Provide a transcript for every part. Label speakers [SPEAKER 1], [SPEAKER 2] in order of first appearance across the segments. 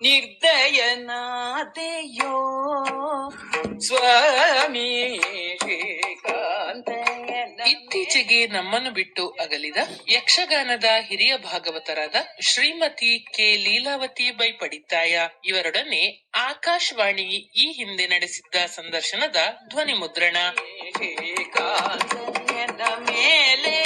[SPEAKER 1] ನಿರ್ದಯನಾದೆಯೋ. ಸ್ವಾಮಿ
[SPEAKER 2] ಇತ್ತೀಚೆಗೆ ನಮ್ಮನ್ನು ಬಿಟ್ಟು ಅಗಲಿದ ಯಕ್ಷಗಾನದ ಹಿರಿಯ ಭಾಗವತರಾದ ಶ್ರೀಮತಿ ಕೆ. ಲೀಲಾವತಿ ಬೈ ಪಡಿತಾಯ ಇವರೊಡನೆ ಆಕಾಶವಾಣಿ ಈ ಹಿಂದೆ ನಡೆಸಿದ್ದ ಸಂದರ್ಶನದ ಧ್ವನಿ ಮುದ್ರಣ
[SPEAKER 1] ಮೇಲೆ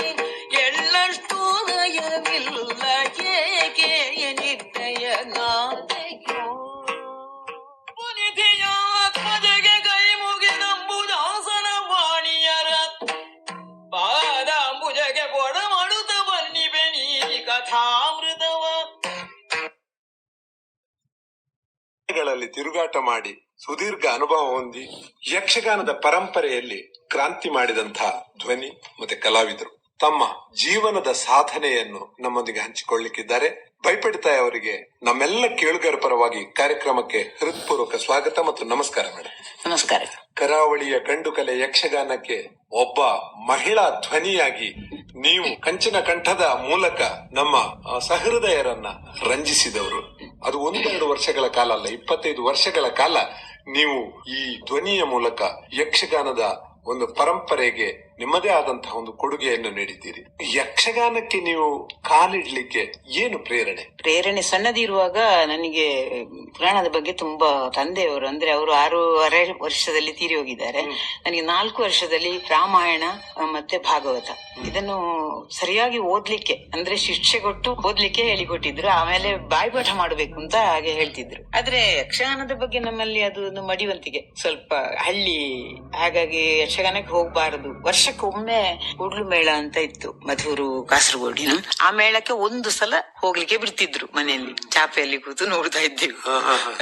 [SPEAKER 3] ಗಳಲ್ಲಿ ತಿರುಗಾಟ ಮಾಡಿ ಸುದೀರ್ಘ ಅನುಭವ ಹೊಂದಿ ಯಕ್ಷಗಾನದ ಪರಂಪರೆಯಲ್ಲಿ ಕ್ರಾಂತಿ ಮಾಡಿದಂತಹ ಧ್ವನಿ ಮತ್ತೆ ಕಲಾವಿದರು ತಮ್ಮ ಜೀವನದ ಸಾಧನೆಯನ್ನು ನಮ್ಮೊಂದಿಗೆ ಹಂಚಿಕೊಳ್ಳಿಕ್ಕಿದ್ದಾರೆ. ಭಯಪಡಿತಾಯ ಅವರಿಗೆ ನಮ್ಮೆಲ್ಲ ಕೇಳುಗರ ಪರವಾಗಿ ಕಾರ್ಯಕ್ರಮಕ್ಕೆ ಹೃತ್ಪೂರ್ವಕ ಸ್ವಾಗತ ಮತ್ತು ನಮಸ್ಕಾರ ಮೇಡಮ್
[SPEAKER 1] ನಮಸ್ಕಾರ.
[SPEAKER 3] ಕರಾವಳಿಯ ಗಂಡು ಕಲೆ ಯಕ್ಷಗಾನಕ್ಕೆ ಒಬ್ಬ ಮಹಿಳಾ ಧ್ವನಿಯಾಗಿ ನೀವು ಕಂಚಿನ ಕಂಠದ ಮೂಲಕ ನಮ್ಮ ಸಹೃದಯರನ್ನ ರಂಜಿಸಿದವರು ಅದು ಒಂದೆರಡು ವರ್ಷಗಳ ಕಾಲ ಅಲ್ಲ, ಇಪ್ಪತ್ತೈದು ವರ್ಷಗಳ ಕಾಲ ನೀವು ಈ ಧ್ವನಿಯ ಮೂಲಕ ಯಕ್ಷಗಾನದ ಒಂದು ಪರಂಪರೆಗೆ ನಿಮ್ಮದೇ ಆದಂತಹ ಒಂದು ಕೊಡುಗೆಯನ್ನು ನೀಡಿದ್ದೀರಿ. ಯಕ್ಷಗಾನಕ್ಕೆ ನೀವು ಕಾಲಿಡ್ಲಿಕ್ಕೆ ಏನು ಪ್ರೇರಣೆ?
[SPEAKER 1] ಪ್ರೇರಣೆ ಸಣ್ಣದಿರುವಾಗ ನನಗೆ ಪುರಾಣದ ಬಗ್ಗೆ ತುಂಬಾ ತಂದೆಯವರು ಅಂದ್ರೆ ಅವರು ಆರೂವರೆ ವರ್ಷದಲ್ಲಿ ತೀರಿ ಹೋಗಿದ್ದಾರೆ. ನನಗೆ ನಾಲ್ಕು ವರ್ಷದಲ್ಲಿ ರಾಮಾಯಣ ಮತ್ತೆ ಭಾಗವತ. ಇದನ್ನು ಸರಿಯಾಗಿ ಓದ್ಲಿಕ್ಕೆ ಅಂದ್ರೆ ಶಿಕ್ಷೆ ಕೊಟ್ಟು ಓದ್ಲಿಕ್ಕೆ ಹೇಳಿಕೊಟ್ಟಿದ್ರು. ಆಮೇಲೆ ಬಾಯ್ಪಾಠ ಮಾಡಬೇಕು ಅಂತ ಹಾಗೆ ಹೇಳ್ತಿದ್ರು. ಆದ್ರೆ ಯಕ್ಷಗಾನದ ಬಗ್ಗೆ ನಮ್ಮಲ್ಲಿ ಅದು ಒಂದು ಮಡಿವಂತಿಗೆ. ಸ್ವಲ್ಪ ಹಳ್ಳಿ ಹಾಗಾಗಿ ಯಕ್ಷಗಾನಕ್ಕೆ ಹೋಗಬಾರದು. ವರ್ಷಕ್ಕೊಮ್ಮೆ ಕೂಡ್ಲು ಮೇಳ ಅಂತ ಇತ್ತು ಮಧುರು ಕಾಸರಗೋಡಿನ. ಆ ಮೇಳಕ್ಕೆ ಒಂದು ಸಲ ಹೋಗ್ಲಿಕ್ಕೆ ಬಿಡ್ತಿದ್ರು ಮನೆಯಲ್ಲಿ. ಚಾಪೆಯಲ್ಲಿ ಕೂತು ನೋಡ್ತಾ ಇದ್ದೀವಿ.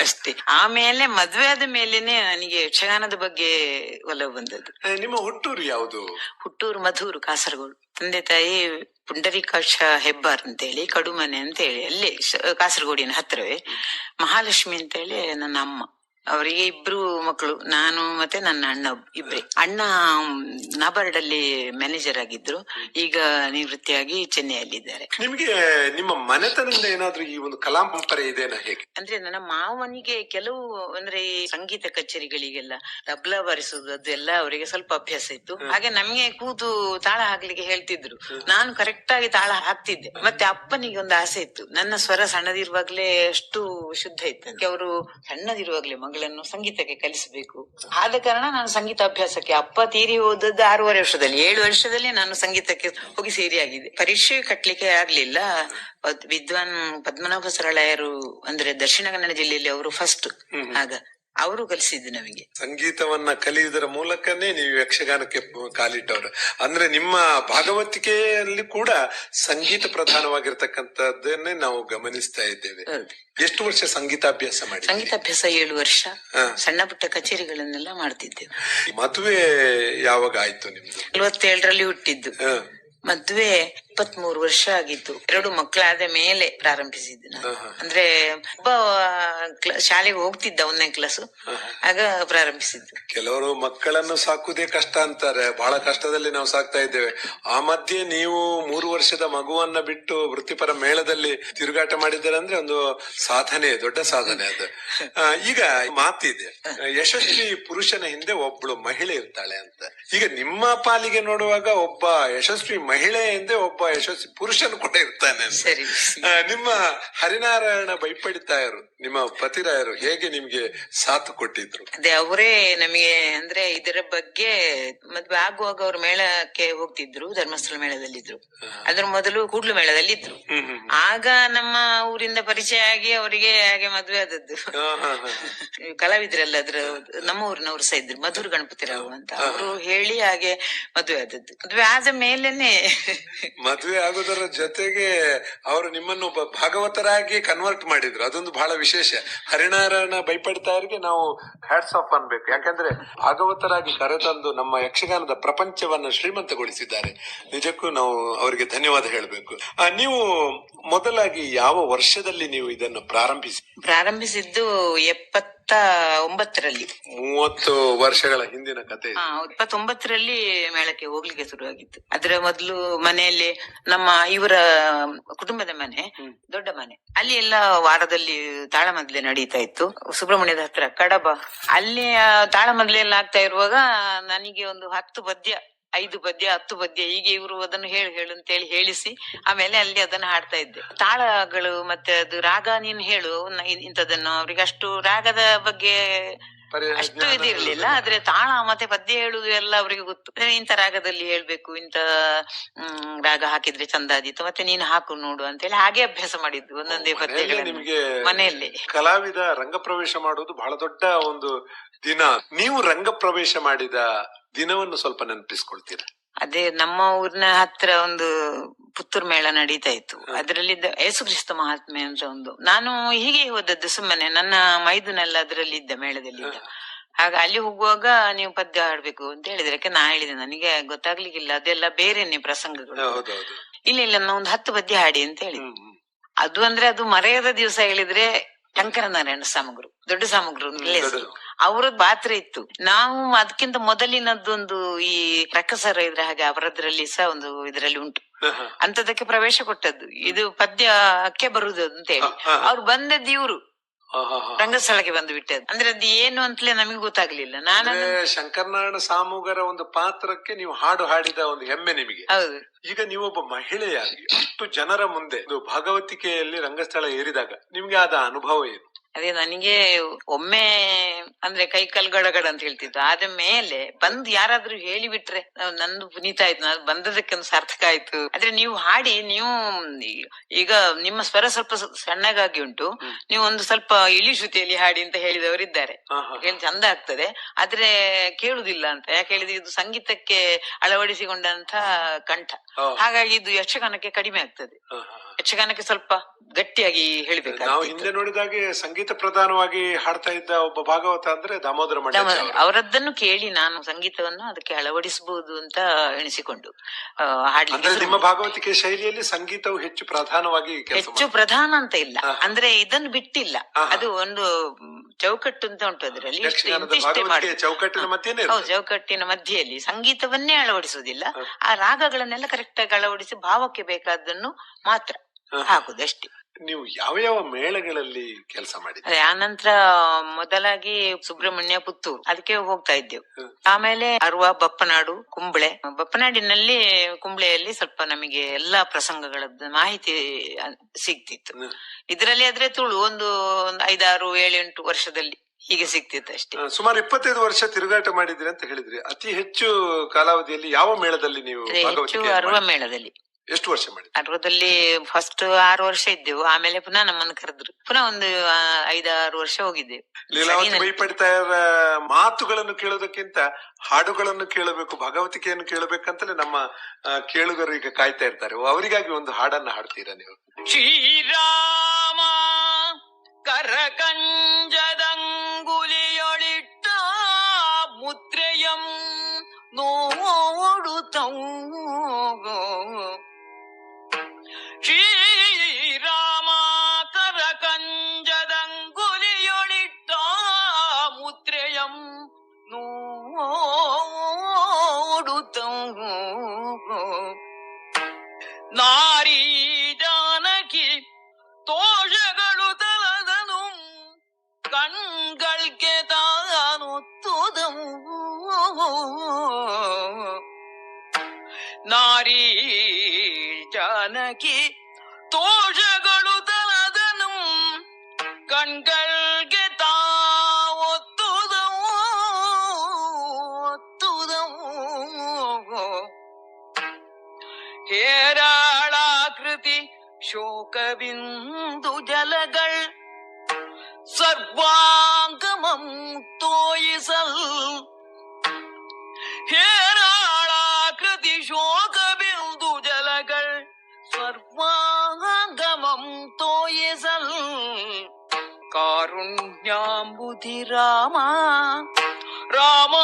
[SPEAKER 1] ಅಷ್ಟೇ. ಆಮೇಲೆ ಮದ್ವೆ ಆದ ಮೇಲೆನೆ ನನಗೆ ಯಕ್ಷಗಾನದ ಬಗ್ಗೆ ಒಲವು ಬಂದದ್ದು.
[SPEAKER 3] ನಿಮ್ಮ ಹುಟ್ಟೂರು ಯಾವುದು?
[SPEAKER 1] ಹುಟ್ಟೂರು ಮಧೂರು ಕಾಸರಗೋಡು. ತಂದೆ ತಾಯಿ ಪುಂಡರಿಕಾಶ ಹೆಬ್ಬಾರ್ ಅಂತೇಳಿ ಕಡುಮನೆ ಅಂತೇಳಿ ಅಲ್ಲೇ ಶ- ಕಾಸರಗೋಡಿನ ಹತ್ರವೇ. ಮಹಾಲಕ್ಷ್ಮಿ ಅಂತೇಳಿ ನನ್ನ ಅಮ್ಮ. ಅವರಿಗೆ ಇಬ್ರು ಮಕ್ಕಳು ನಾನು ಮತ್ತೆ ನನ್ನ ಅಣ್ಣ ಇಬ್ರಿ. ಅಣ್ಣ ನಾಬಾರ್ಡ್ ಅಲ್ಲಿ ಮ್ಯಾನೇಜರ್ ಆಗಿದ್ರು. ಈಗ ನಿವೃತ್ತಿಯಾಗಿ ಚೆನ್ನೈಯಲ್ಲಿದ್ದಾರೆ.
[SPEAKER 3] ನಿಮಗೆ ನಿಮ್ಮ ಮನೆತನದಿಂದ ಏನಾದ್ರೂ ಈ ಒಂದು ಕಲಾ ಪರಂಪರೆ ಇದೆನಾ ಹೇಗೆ?
[SPEAKER 1] ಅಂದ್ರೆ ನನ್ನ ಮಾವನಿಗೆ ಕೆಲವು ಅಂದ್ರೆ ಈ ಸಂಗೀತ ಕಚೇರಿಗಳಿಗೆಲ್ಲ ತಬ್ಲ ಬಾರಿಸುದು ಅದೆಲ್ಲ ಅವರಿಗೆ ಸ್ವಲ್ಪ ಅಭ್ಯಾಸ ಇತ್ತು. ಹಾಗೆ ನಮ್ಗೆ ಕೂತು ತಾಳ ಹಾಕ್ಲಿಕ್ಕೆ ಹೇಳ್ತಿದ್ರು. ನಾನು ಕರೆಕ್ಟ್ ಆಗಿ ತಾಳ ಹಾಕ್ತಿದ್ದೆ. ಮತ್ತೆ ಅಪ್ಪನಿಗೆ ಒಂದು ಆಸೆ ಇತ್ತು. ನನ್ನ ಸ್ವರ ಸಣ್ಣದಿರುವಾಗ್ಲೇ ಅಷ್ಟು ಶುದ್ಧ ಇತ್ತು. ಅವರು ಸಣ್ಣದಿರುವಾಗ್ಲೇ ಮಗಳನ್ನು ಸಂಗೀತಕ್ಕೆ ಕಲಿಸಬೇಕು. ಆದ ಕಾರಣ ನಾನು ಸಂಗೀತ ಅಭ್ಯಾಸಕ್ಕೆ ಅಪ್ಪ ತೀರಿ ಹೋದದ್ದು ಆರೂವರೆ ವರ್ಷದಲ್ಲಿ. ಏಳು ವರ್ಷದಲ್ಲಿ ನಾನು ಸಂಗೀತಕ್ಕೆ ಹೋಗಿ ಸೇರಿ ಆಗಿದೆ ಪರೀಕ್ಷೆ ಕಟ್ಲಿಕ್ಕೆ ಆಗ್ಲಿಲ್ಲ. ವಿದ್ವಾನ್ ಪದ್ಮನಾಭ ಸರಳಾಯರು ಅಂದ್ರೆ ದಕ್ಷಿಣ ಕನ್ನಡ ಜಿಲ್ಲೆಯಲ್ಲಿ ಅವರು ಫಸ್ಟ್ ಆಗ. ಅವರು ಕಲಿಸಿದ್ದು ನಮಗೆ.
[SPEAKER 3] ಸಂಗೀತವನ್ನ ಕಲಿಯುವುದರ ಮೂಲಕನೇ ನೀವು ಯಕ್ಷಗಾನಕ್ಕೆ ಕಾಲಿಟ್ಟವರು. ಅಂದ್ರೆ ನಿಮ್ಮ ಭಾಗವತಿಕೆಯಲ್ಲಿ ಕೂಡ ಸಂಗೀತ ಪ್ರಧಾನವಾಗಿರ್ತಕ್ಕಂಥದ್ದನ್ನೇ ನಾವು ಗಮನಿಸ್ತಾ ಇದ್ದೇವೆ. ಎಷ್ಟು ವರ್ಷ ಸಂಗೀತಾಭ್ಯಾಸ ಮಾಡಿ
[SPEAKER 1] ಸಂಗೀತಾಭ್ಯಾಸ ಏಳು ವರ್ಷ.
[SPEAKER 3] ಹಾ.
[SPEAKER 1] ಸಣ್ಣ ಪುಟ್ಟ ಕಚೇರಿಗಳನ್ನೆಲ್ಲ ಮಾಡ್ತಿದ್ದೆವು.
[SPEAKER 3] ಮದುವೆ ಯಾವಾಗ ಆಯ್ತು ನಿಮ್ದು?
[SPEAKER 1] ನಲವತ್ತೇಳರಲ್ಲಿ ಹುಟ್ಟಿದ್ದು.
[SPEAKER 3] ಹ.
[SPEAKER 1] ಮದ್ವೆ ಇಪ್ಪತ್ಮೂರು ವರ್ಷ ಆಗಿತ್ತು ಎರಡು ಮಕ್ಕಳಾದ ಮೇಲೆ ಪ್ರಾರಂಭಿಸಿದ್ದು ನಾನು. ಅಂದ್ರೆ ಒಬ್ಬ ಶಾಲೆಗೆ ಹೋಗ್ತಿದ್ದ ಒಂದನೇ ಕ್ಲಾಸ್ ಆಗ ಪ್ರಾರಂಭಿಸಿದ್ದು.
[SPEAKER 3] ಕೆಲವರು ಮಕ್ಕಳನ್ನು ಸಾಕುದೇ ಕಷ್ಟ ಅಂತಾರೆ. ಬಹಳ ಕಷ್ಟದಲ್ಲಿ ನಾವು ಸಾಕ್ತಾ ಇದ್ದೇವೆ. ಆ ಮಧ್ಯೆ ನೀವು ಮೂರು ವರ್ಷದ ಮಗುವನ್ನ ಬಿಟ್ಟು ವೃತ್ತಿಪರ ಮೇಳದಲ್ಲಿ ತಿರುಗಾಟ ಮಾಡಿದ್ದಾರೆ ಅಂದ್ರೆ ಒಂದು ಸಾಧನೆ ದೊಡ್ಡ ಸಾಧನೆ ಅದು. ಈಗ ಮಾತಿದೆ. ಯಶಸ್ವಿ ಪುರುಷನ ಹಿಂದೆ ಒಬ್ಳು ಮಹಿಳೆ ಇರ್ತಾಳೆ ಅಂತ. ಈಗ ನಿಮ್ಮ ಪಾಲಿಗೆ ನೋಡುವಾಗ ಒಬ್ಬ ಯಶಸ್ವಿ ಮಹಿಳೆ ಹಿಂದೆ ಒಬ್ಬ ಯಶಸ್ವಿ ಪುರುಷನು ಕೂಡ ಇರ್ತಾನೆ ನಿಮ್ಮ ಹರಿನಾರಾಯಣ ಬೈಪಡಿತಾಯರು ನಿಮ್ಮ ಪತಿರಾಯರು ಹೇಗೆ ನಿಮ್ಗೆ ಸಾಥ್ ಕೊಟ್ಟಿದ್ರು?
[SPEAKER 1] ಅದೇ ಅವರೇ ನಮಗೆ ಅಂದ್ರೆ ಇದರ ಬಗ್ಗೆ ಮದ್ವೆ ಆಗುವಾಗ ಅವ್ರ ಮೇಳಕ್ಕೆ ಹೋಗ್ತಿದ್ರು ಧರ್ಮಸ್ಥಳ ಮೇಳದಲ್ಲಿದ್ರು. ಅದ್ರ ಮೊದಲು ಕೂಡ್ಲು ಮೇಳದಲ್ಲಿ ಇದ್ರು ಆಗ ನಮ್ಮ ಊರಿಂದ ಪರಿಚಯ ಆಗಿ ಅವರಿಗೆ ಹಾಗೆ ಮದ್ವೆ ಆದದ್ದು. ಕಲಾವಿದ್ರಲ್ಲ ಅದ್ರ ನಮ್ಮ ಊರಿನವ್ರು ಸಹ ಇದ್ರು ಮಧುರ್ ಗಣಪತಿ ರಾವ್ ಅಂತ. ಅವರು ಹೇಳಿ ಹಾಗೆ ಮದ್ವೆ ಆದದ್ದು. ಮದ್ವೆ ಆದ ಮೇಲೆನೆ
[SPEAKER 3] ಮದುವೆ ಆಗೋದರ ಜೊತೆಗೆ ಅವರು ನಿಮ್ಮನ್ನು ಭಾಗವತರಾಗಿ ಕನ್ವರ್ಟ್ ಮಾಡಿದ್ರು. ಅದೊಂದು ಬಹಳ ವಿಶೇಷ. ಹರಿನಾರಾಯಣ ಬೈಪಡಿತಾಯರಿಗೆ ನಾವು ಹ್ಯಾಟ್ಸ್ ಆಫ್ ಅನ್ಬೇಕು. ಯಾಕಂದ್ರೆ ಭಾಗವತರಾಗಿ ಕರೆತಂದು ನಮ್ಮ ಯಕ್ಷಗಾನದ ಪ್ರಪಂಚವನ್ನ ಶ್ರೀಮಂತಗೊಳಿಸಿದ್ದಾರೆ. ನಿಜಕ್ಕೂ ನಾವು ಅವರಿಗೆ ಧನ್ಯವಾದ ಹೇಳಬೇಕು. ನೀವು ಮೊದಲಾಗಿ ಯಾವ ವರ್ಷದಲ್ಲಿ ನೀವು ಇದನ್ನು ಪ್ರಾರಂಭಿಸಿ
[SPEAKER 1] ಪ್ರಾರಂಭಿಸಿದ್ದು ಎಪ್ಪತ್ತ ಒಂಬತ್ತರಲ್ಲಿ
[SPEAKER 3] ಮೂವತ್ತು ವರ್ಷಗಳ ಹಿಂದಿನ ಕತೆ ಇದು.
[SPEAKER 1] ಹಾ ಇಪ್ಪತ್ತೊಂಬತ್ತರಲ್ಲಿ ಮೇಳಕ್ಕೆ ಹೋಗ್ಲಿಕ್ಕೆ ಶುರುವಾಗಿತ್ತು. ಅದ್ರ ಮೊದಲು ಮನೆಯಲ್ಲಿ ನಮ್ಮ ಇವರ ಕುಟುಂಬದ ಮನೆ ದೊಡ್ಡ ಮನೆ. ಅಲ್ಲಿ ಎಲ್ಲ ವಾರದಲ್ಲಿ ತಾಳಮದ್ಲೆ ನಡೀತಾ ಇತ್ತು. ಸುಬ್ರಹ್ಮಣ್ಯದ ಹತ್ರ ಕಡಬ. ಅಲ್ಲಿ ಆ, ತಾಳಮದ್ಲೆ ಎಲ್ಲ ಆಗ್ತಾ ಇರುವಾಗ ನನಗೆ ಒಂದು ಹತ್ತು ಪದ್ಯ ಐದು ಪದ್ಯ ಹತ್ತು ಪದ್ಯ ಹೀಗೆ ಇವರು ಅದನ್ನು ಹೇಳು ಹೇಳು ಅಂತ ಹೇಳಿ ಹೇಳಿಸಿ, ಆಮೇಲೆ ಅಲ್ಲಿ ಅದನ್ನ ಹಾಡ್ತಾ ಇದ್ದೆ. ತಾಳಗಳು ಮತ್ತೆ ಅದು ರಾಗ ನೀನು ಹೇಳು ಇಂಥದನ್ನು ಅವ್ರಿಗೆ ಅಷ್ಟು ರಾಗದ ಬಗ್ಗೆ ಅಷ್ಟು ಇದಿರ್ಲಿಲ್ಲ ಆದ್ರೆ ತಾಳ ಮತ್ತೆ ಪದ್ಯ ಹೇಳುದು ಎಲ್ಲ ಅವರಿಗೆ ಗೊತ್ತು. ಇಂಥ ರಾಗದಲ್ಲಿ ಹೇಳ್ಬೇಕು ಇಂಥ ರಾಗ ಹಾಕಿದ್ರೆ ಚಂದಾದೀತು ಮತ್ತೆ ನೀನು ಹಾಕು ನೋಡು ಅಂತ ಹೇಳಿ ಹಾಗೆ ಅಭ್ಯಾಸ ಮಾಡಿದ್ದು ಒಂದೊಂದೇ
[SPEAKER 3] ಪದ್ಯ
[SPEAKER 1] ನಿಮಗೆ
[SPEAKER 3] ನಿಮ್ಗೆ
[SPEAKER 1] ಮನೆಯಲ್ಲಿ.
[SPEAKER 3] ಕಲಾವಿದ ರಂಗ ಪ್ರವೇಶ ಮಾಡುವುದು ಬಹಳ ದೊಡ್ಡ ಒಂದು ದಿನ. ನೀವು ರಂಗ ಪ್ರವೇಶ ಮಾಡಿದ ದಿನವನ್ನು ಸ್ವಲ್ಪ ನೆನಪಿಸ್ಕೊಳ್ತೀರಾ?
[SPEAKER 1] ಅದೇ ನಮ್ಮ ಊರಿನ ಹತ್ರ ಒಂದು ಪುತ್ತೂರು ಮೇಳ ನಡೀತಾ ಇತ್ತು. ಅದರಲ್ಲಿ ಯೇಸು ಕ್ರಿಸ್ತ ಮಹಾತ್ಮೆ ಅಂತ ಒಂದು. ನಾನು ಹೀಗೆ ಹೋದದ್ದು ಸುಮ್ಮನೆ ನನ್ನ ಮೈದುನೆಲ್ಲ ಅದರಲ್ಲಿ ಇದ್ದ ಮೇಳದಲ್ಲಿ ಇದ್ದ. ಆಗ ಅಲ್ಲಿ ಹೋಗುವಾಗ ನೀವು ಪದ್ಯ ಹಾಡ್ಬೇಕು ಅಂತ ಹೇಳಿದ್ರೆ. ಯಾಕೆ ನಾ ಹೇಳಿದೆ ನನಗೆ ಗೊತ್ತಾಗ್ಲಿಕ್ಕಿಲ್ಲ. ಅದೆಲ್ಲ ಬೇರೆನೆ ಪ್ರಸಂಗಗಳು. ಇಲ್ಲಿ ಇಲ್ಲ ನಾ ಒಂದು ಹತ್ತು ಪದ್ಯ ಹಾಡಿ ಅಂತ ಹೇಳಿ. ಅದು ಅಂದ್ರೆ ಅದು ಮರೆಯದ ದಿವಸ ಹೇಳಿದ್ರೆ ಶಂಕರನಾರಾಯಣ ಸಾಮಗ್ರು ದೊಡ್ಡ ಸಾಮಗ್ರು ಅವ್ರದ್ ಪಾತ್ರ ಇತ್ತು. ನಾವು ಅದಕ್ಕಿಂತ ಮೊದಲಿನದ್ದೊಂದು ಈ ರಕ್ಕಸರ ಇದ್ರೆ ಹಾಗೆ ಅವರದ್ರಲ್ಲಿ ಸಹ ಒಂದು ಇದರಲ್ಲಿ ಉಂಟು. ಅಂತದಕ್ಕೆ ಪ್ರವೇಶ ಕೊಟ್ಟದ್ದು. ಇದು ಪದ್ಯಕ್ಕೆ ಬರುದು ಅಂತ ಹೇಳಿ. ಅವ್ರು ಬಂದದ್ದು ಇವ್ರು. ರಂಗಸ್ಥಳಕ್ಕೆ ಬಂದು ಬಿಟ್ಟದ್ದು. ಅಂದ್ರೆ ಅದು ಏನು ಅಂತಲೇ ನಮಗೆ ಗೊತ್ತಾಗ್ಲಿಲ್ಲ. ನಾನು
[SPEAKER 3] ಶಂಕರನಾರಾಯಣ ಸಾಮುಗರ ಒಂದು ಪಾತ್ರಕ್ಕೆ ನೀವು ಹಾಡು ಹಾಡಿದ ಒಂದು ಹೆಮ್ಮೆ ನಿಮಗೆ.
[SPEAKER 1] ಹೌದು.
[SPEAKER 3] ಈಗ ನೀವೊಬ್ಬ ಮಹಿಳೆಯಾಗಿ ಅಷ್ಟು ಜನರ ಮುಂದೆ ಒಂದು ಭಾಗವತಿಕೆಯಲ್ಲಿ ರಂಗಸ್ಥಳ ಏರಿದಾಗ ನಿಮ್ಗೆ ಆದ ಅನುಭವ ಏನು?
[SPEAKER 1] ಅದೇ ನನಗೆ ಒಮ್ಮೆ ಅಂದ್ರೆ ಕೈ ಕಾಲ್ ಗಡಗಡ ಅಂತ ಹೇಳ್ತಿದ್ರು ಆದ ಮೇಲೆ ಬಂದ್ ಯಾರಾದ್ರೂ ಹೇಳಿಬಿಟ್ರೆ ಬಿಟ್ರೆ ನಂದು ಪುನೀತ ಆಯ್ತು ನಾನು ಬಂದದಕ್ಕೆ ಒಂದು ಸಾರ್ಥಕ ಆಯ್ತು. ಆದ್ರೆ ನೀವು ಹಾಡಿ ನೀವು ಈಗ ನಿಮ್ಮ ಸ್ವರ ಸ್ವಲ್ಪ ಸಣ್ಣಗಾಗಿ ಉಂಟು. ನೀವು ಒಂದು ಸ್ವಲ್ಪ ಇಳಿ ಶ್ರುತಿಯಲ್ಲಿ ಹಾಡಿ ಅಂತ ಹೇಳಿದವರಿದ್ದಾರೆ. ಇದ್ದಾರೆ ಚಂದ ಆಗ್ತದೆ. ಆದ್ರೆ ಕೇಳುದಿಲ್ಲ ಅಂತ. ಯಾಕೆ ಹೇಳಿದ್ರೆ ಇದು ಸಂಗೀತಕ್ಕೆ ಅಳವಡಿಸಿಕೊಂಡಂತ ಕಂಠ. ಹಾಗಾಗಿ ಇದು ಯಕ್ಷಗಾನಕ್ಕೆ ಕಡಿಮೆ ಆಗ್ತದೆ. ಯಕ್ಷಗಾನಕ್ಕೆ ಸ್ವಲ್ಪ ಗಟ್ಟಿಯಾಗಿ
[SPEAKER 3] ನಾವು ಹಿಂದೆ ನೋಡಿದಾಗೆ ಸಂಗೀತ ಪ್ರಧಾನವಾಗಿ ಹಾಡ್ತಾ ಇದ್ದ ಒಬ್ಬ ಭಾಗವತ ಅಂದ್ರೆ ದಾಮೋದರ
[SPEAKER 1] ಅವರದ್ದನ್ನು ಕೇಳಿ ನಾನು ಸಂಗೀತವನ್ನು ಅದಕ್ಕೆ ಅಳವಡಿಸಬಹುದು ಅಂತ ಎಣಿಸಿಕೊಂಡು ಹಾಡ್ಲಿಕ್ಕೆ
[SPEAKER 3] ನಿಮ್ಮ ಭಾಗವತಿಕೆ ಶೈಲಿಯಲ್ಲಿ ಸಂಗೀತವು ಹೆಚ್ಚು ಪ್ರಧಾನವಾಗಿ
[SPEAKER 1] ಹೆಚ್ಚು ಪ್ರಧಾನ ಅಂತ ಇಲ್ಲ. ಅಂದ್ರೆ ಇದನ್ನು ಬಿಟ್ಟಿಲ್ಲ. ಅದು ಒಂದು ಚೌಕಟ್ಟು ಅಂತ ಉಂಟು ಅದರಲ್ಲಿ.
[SPEAKER 3] ಚೌಕಟ್ಟಿನ
[SPEAKER 1] ಚೌಕಟ್ಟಿನ ಮಧ್ಯೆಯಲ್ಲಿ. ಸಂಗೀತವನ್ನೇ ಅಳವಡಿಸುವುದಿಲ್ಲ. ಆ ರಾಗಗಳನ್ನೆಲ್ಲ ಕರೆಕ್ಟ್ ಆಗಿ ಅಳವಡಿಸಿ ಭಾವಕ್ಕೆ ಬೇಕಾದನ್ನು ಮಾತ್ರ. ಹಾಕುದು ಅಷ್ಟೇ.
[SPEAKER 3] ನೀವು ಯಾವ ಯಾವ ಮೇಳಗಳಲ್ಲಿ ಕೆಲಸ ಮಾಡಿದ್ರಿ?
[SPEAKER 1] ಅದೇ ನಂತರ ಮೊದಲಾಗಿ ಸುಬ್ರಹ್ಮಣ್ಯ ಪುತ್ತೂರು ಅದಕ್ಕೆ ಹೋಗ್ತಾ ಇದ್ದೆವು. ಆಮೇಲೆ ಅರುವ ಬಪ್ಪನಾಡು ಕುಂಬಳೆ. ಬಪ್ಪನಾಡಿನಲ್ಲಿ ಕುಂಬಳೆಯಲ್ಲಿ ಸ್ವಲ್ಪ ನಮಗೆ ಎಲ್ಲಾ ಪ್ರಸಂಗಗಳದ್ದು ಮಾಹಿತಿ ಸಿಗ್ತಿತ್ತು. ಇದರಲ್ಲಿ ಆದ್ರೆ ತುಳು ಒಂದು ಐದಾರು ಏಳೆಂಟು ವರ್ಷದಲ್ಲಿ ಹೀಗೆ ಸಿಗ್ತಿತ್ತು ಅಷ್ಟೇ.
[SPEAKER 3] ಸುಮಾರು ಇಪ್ಪತ್ತೈದು ವರ್ಷ ತಿರುಗಾಟ ಮಾಡಿದ್ರಿ ಅಂತ ಹೇಳಿದ್ರಿ. ಅತಿ ಹೆಚ್ಚು ಕಾಲಾವಧಿಯಲ್ಲಿ ಯಾವ ಮೇಳದಲ್ಲಿ ನೀವು
[SPEAKER 1] ಅರ್ವ ಹೆಚ್ಚು ಅರುವ ಮೇಳದಲ್ಲಿ.
[SPEAKER 3] ಎಷ್ಟು ವರ್ಷ ಮಾಡಿ
[SPEAKER 1] ಅರ್ವದಲ್ಲಿ ಫಸ್ಟ್ ಆರು ವರ್ಷ ಇದ್ದೆವು. ಆಮೇಲೆ ಪುನಃ ನಮ್ಮನ್ನು ಕರೆದ್ರು. ಪುನಃ ಒಂದು ಆ, ಐದಾರು ವರ್ಷ ಹೋಗಿದ್ದೆವು.
[SPEAKER 3] ಲೀಲಾವತಿ ಮಾತುಗಳನ್ನು ಕೇಳೋದಕ್ಕಿಂತ ಹಾಡುಗಳನ್ನು ಕೇಳಬೇಕು ಭಗವತಿಕೆಯನ್ನು ಕೇಳಬೇಕಂತಲೇ ನಮ್ಮ ಆ, ಕೇಳುಗರು ಈಗ ಕಾಯ್ತಾ ಇರ್ತಾರೆ. ಅವರಿಗಾಗಿ ಒಂದು ಹಾಡನ್ನ ಹಾಡ್ತೀರಾ ನೀವು?
[SPEAKER 1] ಶ್ರೀರಾಮ ಕರಕಂಜದಂಗುಲಿಯೊಳಿಟ್ಟ ಮುದ್ರೆಯಂ ನೋಡುತ್ತೌ ನಾರಿ ಜಾನಕಿ ತೋಷಗಳು ತಲದನು ಕಣ್ಗಳ್ಗೆ ತಾವೊತ್ತುದವು ಒತ್ತುದವು ಹೇರಾಳಾಕೃತಿ ಶೋಕಬಿಂದು ಜಲಗಳ್ ಸರ್ವಾಂಗಮಂ ತೋಯಿಸಲ್ ಕಾರುಣ್ಯಾಂಬುಧಿ ರಾಮ ರಾಮ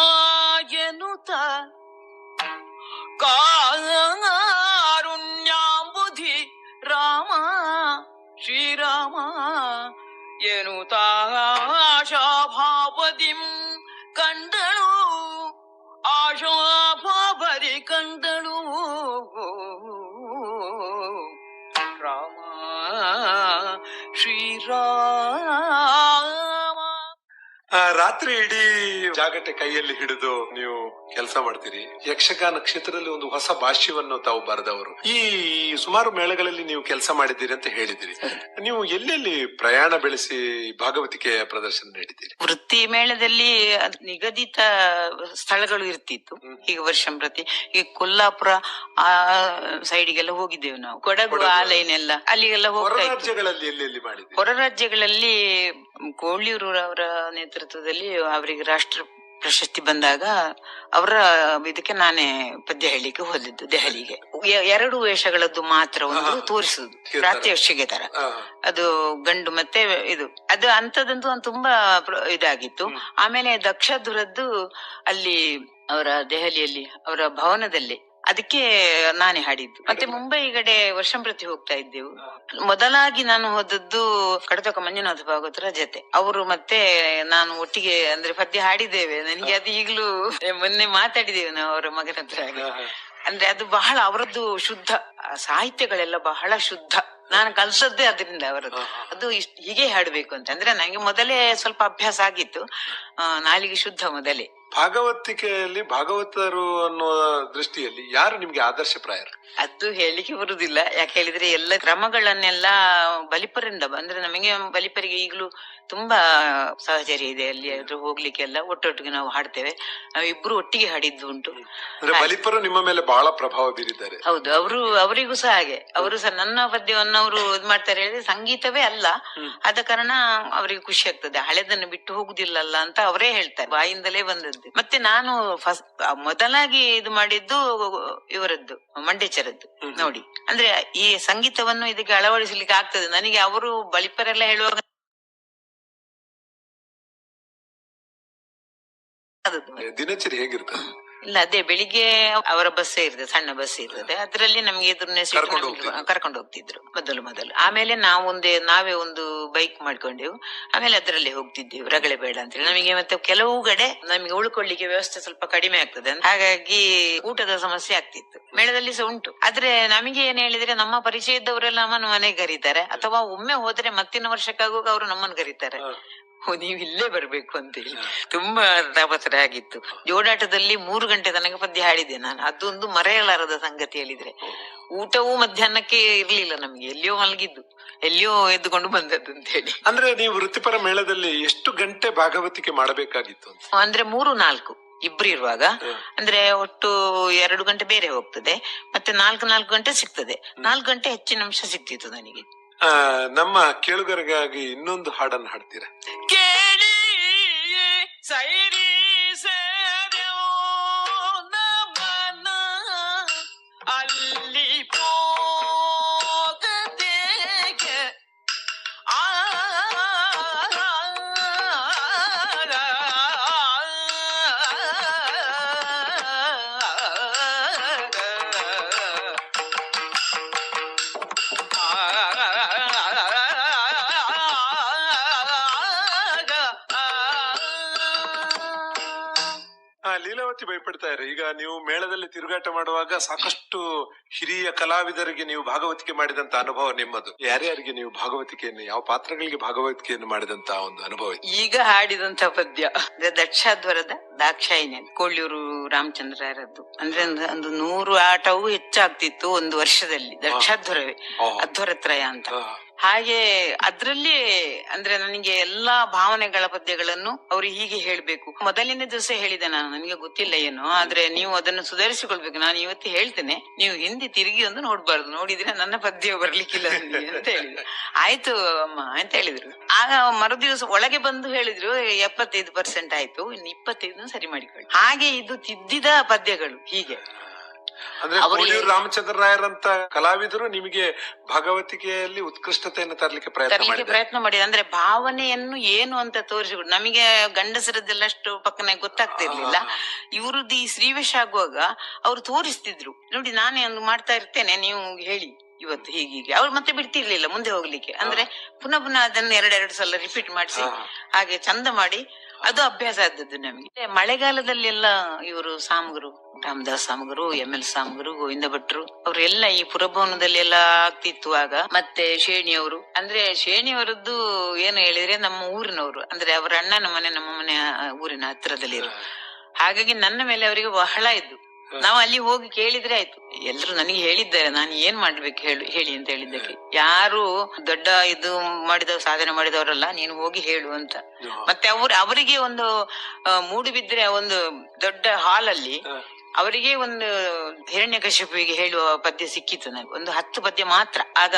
[SPEAKER 3] uh, ರಾತ್ರಿ ಇಡೀ ಜಾಗಟೆ ಕೈಯಲ್ಲಿ ಹಿಡಿದು ನೀವು ಕೆಲಸ ಮಾಡ್ತೀರಿ. ಯಕ್ಷಗಾನ ಕ್ಷೇತ್ರದಲ್ಲಿ ಒಂದು ಹೊಸ ಭಾಷ್ಯವನ್ನು ತಾವು ಬರೆದವರು. ಈ ಸುಮಾರು ಮೇಳಗಳಲ್ಲಿ ನೀವು ಕೆಲಸ ಮಾಡಿದ್ದೀರಿ ಅಂತ ಹೇಳಿದಿರಿ ನೀವು ಎಲ್ಲೆಲ್ಲಿ ಪ್ರಯಾಣ ಬೆಳೆಸಿ ಭಾಗವತಿಕೆಯ ಪ್ರದರ್ಶನ ನೀಡಿದ್ದೀರಿ?
[SPEAKER 1] ವೃತ್ತಿ ಮೇಳದಲ್ಲಿ ನಿಗದಿತ ಸ್ಥಳಗಳು ಇರ್ತಿತ್ತು. ಈಗ ವರ್ಷ ಪ್ರತಿ ಈಗ ಕೊಲ್ಲಾಪುರ ಆ ಸೈಡಿಗೆಲ್ಲ ಹೋಗಿದ್ದೇವೆ ನಾವು. ಕೊಡಗು. ಆ ಲೈನ್ ಎಲ್ಲ ಅಲ್ಲಿಗೆಲ್ಲ ಹೋಗ್ತಾ ಹೊರ ರಾಜ್ಯಗಳಲ್ಲಿ ಕೋಳಿಯೂರು ಅವರ ನೇತೃತ್ವದಲ್ಲಿ ಅವರಿಗೆ ರಾಷ್ಟ್ರ ಪ್ರಶಸ್ತಿ ಬಂದಾಗ ಅವರ ಇದಕ್ಕೆ ನಾನೇ ಪದ್ಯ ಹೇಳಿಕೆ ಹೋದಿದ್ದು ದೆಹಲಿಗೆ. ಎರಡು ವೇಷಗಳದ್ದು ಮಾತ್ರ ಒಂದು. ತೋರಿಸುದು
[SPEAKER 3] ರಾತ್ರಿ
[SPEAKER 1] ಪ್ರಾತ್ಯಕ್ಷಿಕೆ ತರ ಅದು ಗಂಡು ಮತ್ತೆ ಇದು. ಅದು ಅಂತದಂತೂ ಒಂದು ತುಂಬಾ ಇದಾಗಿತ್ತು. ಆಮೇಲೆ ದಕ್ಷದುರದ್ದು ಅಲ್ಲಿ ಅವರ ದೆಹಲಿಯಲ್ಲಿ ಅವರ ಭವನದಲ್ಲಿ ಅದಕ್ಕೆ ನಾನೇ ಹಾಡಿದ್ದು. ಮತ್ತೆ ಮುಂಬೈ ಕಡೆ ವರ್ಷಂ ಪ್ರತಿ ಹೋಗ್ತಾ ಇದ್ದೆವು. ಮೊದಲಾಗಿ ನಾನು ಹೋದದ್ದು ಕಡತಕ ಮಂಜುನಾಥ ಭಾಗವತರ ಜೊತೆ. ಅವರು ಮತ್ತೆ ನಾನು ಒಟ್ಟಿಗೆ ಅಂದ್ರೆ ಪದ್ಯ ಹಾಡಿದ್ದೇವೆ. ನನಗೆ ಅದು ಈಗಲೂ ಮೊನ್ನೆ ಮಾತಾಡಿದ್ದೇವೆ ನಾವು ಅವರ ಮಗನ ಹತ್ರ. ಅಂದ್ರೆ ಅದು ಬಹಳ ಅವರದ್ದು ಶುದ್ಧ ಸಾಹಿತ್ಯಗಳೆಲ್ಲ ಬಹಳ ಶುದ್ಧ. ನಾನು ಕಲ್ಸದ್ದೇ ಅದರಿಂದ ಅವರದ್ದು. ಅದು ಇಷ್ಟ ಹೀಗೆ ಹಾಡ್ಬೇಕು ಅಂತ. ಅಂದ್ರೆ ನಂಗೆ ಮೊದಲೇ ಸ್ವಲ್ಪ ಅಭ್ಯಾಸ ಆಗಿತ್ತು. ನಾಲಿಗೆ ಶುದ್ಧ ಮೊದಲೇ.
[SPEAKER 3] ಭಾಗವತಿಕೆಯಲ್ಲಿ ಭಾಗವತರು ಅನ್ನುವ ದೃಷ್ಟಿಯಲ್ಲಿ ಯಾರು ನಿಮ್ಗೆ ಆದರ್ಶಪ್ರಾಯರು
[SPEAKER 1] ಅದು ಹೇಳಿಕೆ ಬರುದಿಲ್ಲ. ಯಾಕೆ ಹೇಳಿದ್ರೆ ಎಲ್ಲ ಕ್ರಮಗಳನ್ನೆಲ್ಲ ಬಲಿಪರಿಂದ ಅಂದ್ರೆ ನಮಗೆ ಬಲಿಪರಿಗೆ ಈಗಲೂ ತುಂಬಾ ಸಹಚರ್ಯ ಇದೆ. ಅಲ್ಲಿ ಅದ್ರ ಹೋಗ್ಲಿಕ್ಕೆಲ್ಲ ಒಟ್ಟೊಟ್ಟಿಗೆ ನಾವು ಹಾಡ್ತೇವೆ. ನಾವು ಇಬ್ರು ಒಟ್ಟಿಗೆ ಹಾಡಿದ್ದು ಉಂಟು.
[SPEAKER 3] ಅಂದ್ರೆ ಬಲಿಪರು ನಿಮ್ಮ ಮೇಲೆ ಬಹಳ ಪ್ರಭಾವ ಬೀರಿದ್ದಾರೆ.
[SPEAKER 1] ಹೌದು ಅವರು ಅವರಿಗೂ ಸಹ ಹಾಗೆ. ಅವರು ಸಹ ನನ್ನ ಪದ್ಯವನ್ನು ಅವರು ಇದು ಮಾಡ್ತಾರೆ ಹೇಳಿದ್ರೆ ಸಂಗೀತವೇ ಅಲ್ಲ. ಆದ ಕಾರಣ ಅವರಿಗೆ ಖುಷಿ ಆಗ್ತದೆ. ಹಳೆದನ್ನು ಬಿಟ್ಟು ಹೋಗುದಿಲ್ಲಲ್ಲ ಅಂತ ಅವರೇ ಹೇಳ್ತಾರೆ. ಬಾಯಿಂದಲೇ ಬಂದದ್ದು. ಮತ್ತೆ ನಾನು ಫಸ್ಟ್ ಮೊದಲಾಗಿ ಇದು ಮಾಡಿದ್ದು ಇವರದ್ದು ಮಂಡೇಚರದ್ದು ನೋಡಿ. ಅಂದ್ರೆ ಈ ಸಂಗೀತವನ್ನು ಇದಕ್ಕೆ ಅಳವಡಿಸಲಿಕ್ಕೆ ಆಗ್ತದೆ. ನನಗೆ ಅವರು ಬಳಿಪರೆಲ್ಲ ಹೇಳುವಾಗ
[SPEAKER 3] ದಿನಚರಿ ಹೇಗಿರ್ತದೆ
[SPEAKER 1] ಇಲ್ಲ ಅದೇ ಬೆಳಿಗ್ಗೆ ಅವರ ಬಸ್ ಇರ್ತದೆ ಸಣ್ಣ ಬಸ್ ಇರ್ತದೆ. ಅದರಲ್ಲಿ ನಮ್ಗೆ ಎದುರನೇ seat
[SPEAKER 3] ಕರ್ಕೊಂಡು
[SPEAKER 1] ನಮ್ಗೆ
[SPEAKER 3] ಹೋಗ್ತಿದ್ರು.
[SPEAKER 1] ಕರ್ಕೊಂಡು ಹೋಗ್ತಿದ್ರು ಮೊದಲು ಮೊದಲು. ಆಮೇಲೆ ನಾವು ಒಂದೇ ನಾವೇ ಒಂದು ಬೈಕ್ ಮಾಡ್ಕೊಂಡೆವು. ಆಮೇಲೆ ಅದರಲ್ಲಿ ಹೋಗ್ತಿದ್ದೆವು ರಗಳೆ ಬೇಡ ಅಂತ ಹೇಳಿ ನಮಗೆ ಮತ್ತೆ ಕೆಲವು ಕಡೆ ನಮಗೆ ಉಳ್ಕೊಳ್ಳಿಕ್ಕೆ ವ್ಯವಸ್ಥೆ ಸ್ವಲ್ಪ ಕಡಿಮೆ ಆಗ್ತದೆ ಹಾಗಾಗಿ ಊಟದ ಸಮಸ್ಯೆ ಆಗ್ತಿತ್ತು. ಮೇಳದಲ್ಲಿ ಸಹ ಉಂಟು. ಆದ್ರೆ ನಮಗೆ ಏನ್ ಹೇಳಿದ್ರೆ ನಮ್ಮ ಪರಿಚಯ ಇದ್ದವರೆಲ್ಲ ನಮ್ಮನ್ನು ಮನೆಗೆ ಕರೀತಾರೆ. ಅಥವಾ ಒಮ್ಮೆ ಹೋದ್ರೆ ಮತ್ತಿನ ವರ್ಷಕ್ಕಾಗುವಾಗ ಅವರು ನಮ್ಮನ್ನು ಕರೀತಾರೆ. ನೀವು ಇಲ್ಲೇ ಬರ್ಬೇಕು ಅಂತ ಹೇಳಿ ತುಂಬಾ ತಾಪತ್ರ ಆಗಿತ್ತು. ಜೋಡಾಟದಲ್ಲಿ ಮೂರು ಗಂಟೆ ತನಕ ಪದ್ಯ ಹಾಡಿದೆ ನಾನು. ಅದೊಂದು ಮರೆಯಲಾರದ ಸಂಗತಿ ಹೇಳಿದ್ರೆ ಊಟವೂ ಮಧ್ಯಾಹ್ನಕ್ಕೆ ಇರ್ಲಿಲ್ಲ ನಮ್ಗೆ. ಎಲ್ಲಿಯೋ ಮಲಗಿದ್ದು. ಎಲ್ಲಿಯೋ ಎದ್ದುಕೊಂಡು ಬಂದದ್ದು ಅಂತ ಹೇಳಿ
[SPEAKER 3] ಅಂದ್ರೆ ನೀವು ವೃತ್ತಿಪರ ಮೇಳದಲ್ಲಿ ಎಷ್ಟು ಗಂಟೆ ಭಾಗವತಿಕೆ ಮಾಡಬೇಕಾಗಿತ್ತು
[SPEAKER 1] ಅಂದ್ರೆ ಮೂರು ನಾಲ್ಕು ಇಬ್ರು ಇರುವಾಗ. ಅಂದ್ರೆ ಒಟ್ಟು ಎರಡು ಗಂಟೆ ಬೇರೆ ಹೋಗ್ತದೆ. ಮತ್ತೆ ನಾಲ್ಕು ನಾಲ್ಕು ಗಂಟೆ ಸಿಗ್ತದೆ. ನಾಲ್ಕು ಗಂಟೆ ಹೆಚ್ಚಿನ ಅಂಶ ಸಿಗ್ತಿತ್ತು ನನಗೆ.
[SPEAKER 3] ನಮ್ಮ ಕೇಳುಗರಿಗಾಗಿ ಇನ್ನೊಂದು ಹಾಡನ್ನು ಹಾಡ್ತೀರಾ?
[SPEAKER 1] ಕೇಳಿ ಸೈರಿ
[SPEAKER 3] ಲೀಲಾವತಿ ಭಯಪಡ್ತಾ ಇರಿ ಈಗ ನೀವು ಮೇಳದಲ್ಲಿ ತಿರುಗಾಟ ಮಾಡುವಾಗ ಸಾಕಷ್ಟು ಹಿರಿಯ ಕಲಾವಿದರಿಗೆ ನೀವು ಭಾಗವತಿಕೆ ಮಾಡಿದಂತ ಅನುಭವ ನಿಮ್ಮದು. ಯಾರ್ಯಾರಿಗೆ ನೀವು ಭಾಗವತಿಕೆಯನ್ನು ಯಾವ ಪಾತ್ರಗಳಿಗೆ ಭಾಗವತಿಕೆಯನ್ನು ಮಾಡಿದಂತ ಒಂದು ಅನುಭವ
[SPEAKER 1] ಈಗ ಹಾಡಿದಂತ ಪದ್ಯ ದಕ್ಷಾಧ್ವರದ ದಾಕ್ಷಾಯಿನಿ ಕೋಳಿಯೂರು ಕೊಳ್ಳೂರು ರಾಮಚಂದ್ರರದ್ದು. ಅಂದ್ರೆ ಒಂದು- ನೂರು ಆಟವೂ ಹೆಚ್ಚಾಗ್ತಿತ್ತು ಒಂದು ವರ್ಷದಲ್ಲಿ ದಕ್ಷಾಧ್ವರವೇ. ಅಧ್ವರತ್ರಯ ಅಂತ. ಹಾಗೆ ಅದ್ರಲ್ಲಿ ಅಂದ್ರೆ ನನಗೆ ಎಲ್ಲಾ ಭಾವನೆಗಳ ಪದ್ಯಗಳನ್ನು ಅವರು ಹೀಗೆ ಹೇಳ್ಬೇಕು. ಮೊದಲಿನ ದಿವಸ ಹೇಳಿದೆ ನಾನು, ನನಗೆ ಗೊತ್ತಿಲ್ಲ ಏನು. ಆದ್ರೆ ನೀವು ಅದನ್ನು ಸುಧಾರಿಸಿಕೊಳ್ಬೇಕು. ನಾನು ಇವತ್ತು ಹೇಳ್ತೇನೆ, ನೀವು ಹಿಂದೆ ತಿರುಗಿ ಒಂದು ನೋಡ್ಬಾರ್ದು. ನೋಡಿದ್ರೆ ನನ್ನ ಪದ್ಯ ಬರ್ಲಿಕ್ಕಿಲ್ಲ ಅಂತ ಹೇಳಿದ್ರು. ಆಯ್ತು ಅಮ್ಮ ಅಂತ ಹೇಳಿದ್ರು. ಆಗ ಮರುದಿವಸ ಒಳಗೆ ಬಂದು ಹೇಳಿದ್ರು, ಎಪ್ಪತ್ತೈದು ಪರ್ಸೆಂಟ್ ಆಯ್ತು, ಇನ್ನು ಇಪ್ಪತ್ತೈದು ಸರಿ ಮಾಡಿಕೊಳ್ಳಿ. ಹಾಗೆ ಇದು ತಿದ್ದಿದ ಪದ್ಯಗಳು ಹೀಗೆ.
[SPEAKER 3] ಅಂದ್ರೆ ರಾಮಚಂದ್ರ ರಾಯರಂತ ಕಲಾವಿದರು ನಿಮಗೆ ಭಗವತಿಕೆಯಲ್ಲಿ ಉತ್ಕೃಷ್ಟತೆಯನ್ನು ತರಲಿಕ್ಕೆ ಪ್ರಯತ್ನ
[SPEAKER 1] ಪ್ರಯತ್ನ ಮಾಡಿ ಅಂದ್ರೆ ಭಾವನೆಯನ್ನು ಏನು ಅಂತ ತೋರಿಸಿಕೊಡು ನಮಗೆ ಗಂಡಸರದ್ದೆಲ್ಲಷ್ಟು ಪಕ್ಕನೆ ಗೊತ್ತಾಗ್ತಿರ್ಲಿಲ್ಲ. ಇವ್ರದ್ದು ಈ ಶ್ರೀವೇಶ ಆಗುವಾಗ ಅವ್ರು ತೋರಿಸ್ತಿದ್ರು. ನೋಡಿ ನಾನೇ ಒಂದು ಮಾಡ್ತಾ ಇರ್ತೇನೆ ನೀವು ಹೇಳಿ ಇವತ್ತು ಹೀಗೀಗೆ ಅವ್ರು ಮತ್ತೆ ಬಿಡ್ತಿರ್ಲಿಲ್ಲ ಮುಂದೆ ಹೋಗ್ಲಿಕ್ಕೆ. ಅಂದ್ರೆ ಪುನಃ ಪುನಃ ಅದನ್ನ ಎರಡೆರಡು ಸಲ ರಿಪೀಟ್ ಮಾಡಿಸಿ ಹಾಗೆ ಚಂದ ಮಾಡಿ ಅದು ಅಭ್ಯಾಸ ಆದದ್ದು ನಮಗೆ. ಮಳೆಗಾಲದಲ್ಲಿ ಎಲ್ಲ ಇವರು ಸಾಮಗರು, ರಾಮದಾಸ್ ಸಾಮಗರು, ಎಂ ಎಲ್ ಸಾಮಗರು, ಗೋವಿಂದ ಭಟ್ರು, ಅವರೆಲ್ಲ ಈ ಪುರಭವನದಲ್ಲಿ ಎಲ್ಲ ಆಗ್ತಿತ್ತು ಆಗ. ಮತ್ತೆ ಶೇಣಿಯವರು. ಅಂದ್ರೆ ಶೇಣಿಯವರದ್ದು ಏನು ಹೇಳಿದ್ರೆ ನಮ್ಮ ಊರಿನವರು. ಅಂದ್ರೆ ಅವರ ಅಣ್ಣನ ಮನೆ, ನಮ್ಮ ಮನೆ ಊರಿನ ಹತ್ರದಲ್ಲಿ ಹಾಗಾಗಿ ನನ್ನ ಮೇಲೆ ಅವರಿಗೆ ಬಹಳ ಇದ್ದು. ನಾವು ಅಲ್ಲಿ ಹೋಗಿ ಕೇಳಿದ್ರೆ ಆಯ್ತು. ಎಲ್ರು ನನಗೆ ಹೇಳಿದ್ದಾರೆ ನಾನು ಏನ್ ಮಾಡ್ಬೇಕು ಹೇಳು ಹೇಳಿ ಅಂತ ಹೇಳಿದ್ದಕ್ಕೆ. ಯಾರು ದೊಡ್ಡ ಇದು ಮಾಡಿದ ಸಾಧನೆ ಮಾಡಿದವರಲ್ಲ ನೀನು ಹೋಗಿ ಹೇಳು ಅಂತ. ಮತ್ತೆ ಅವ್ರು ಅವರಿಗೆ ಒಂದು ಮೂಡಿಬಿದ್ರೆ ಮೂಡು ಬಿದ್ರೆ ಒಂದು ದೊಡ್ಡ ಹಾಲ್ ಅಲ್ಲಿ ಅವರಿಗೆ ಒಂದು ಹಿರಣ್ಯಕಶಿಪುವಿಗೆ ಹೇಳುವ ಪದ್ಯ ಸಿಕ್ಕಿತ್ತು ನನಗೆ. ಒಂದು ಹತ್ತು ಪದ್ಯ ಮಾತ್ರ. ಆಗ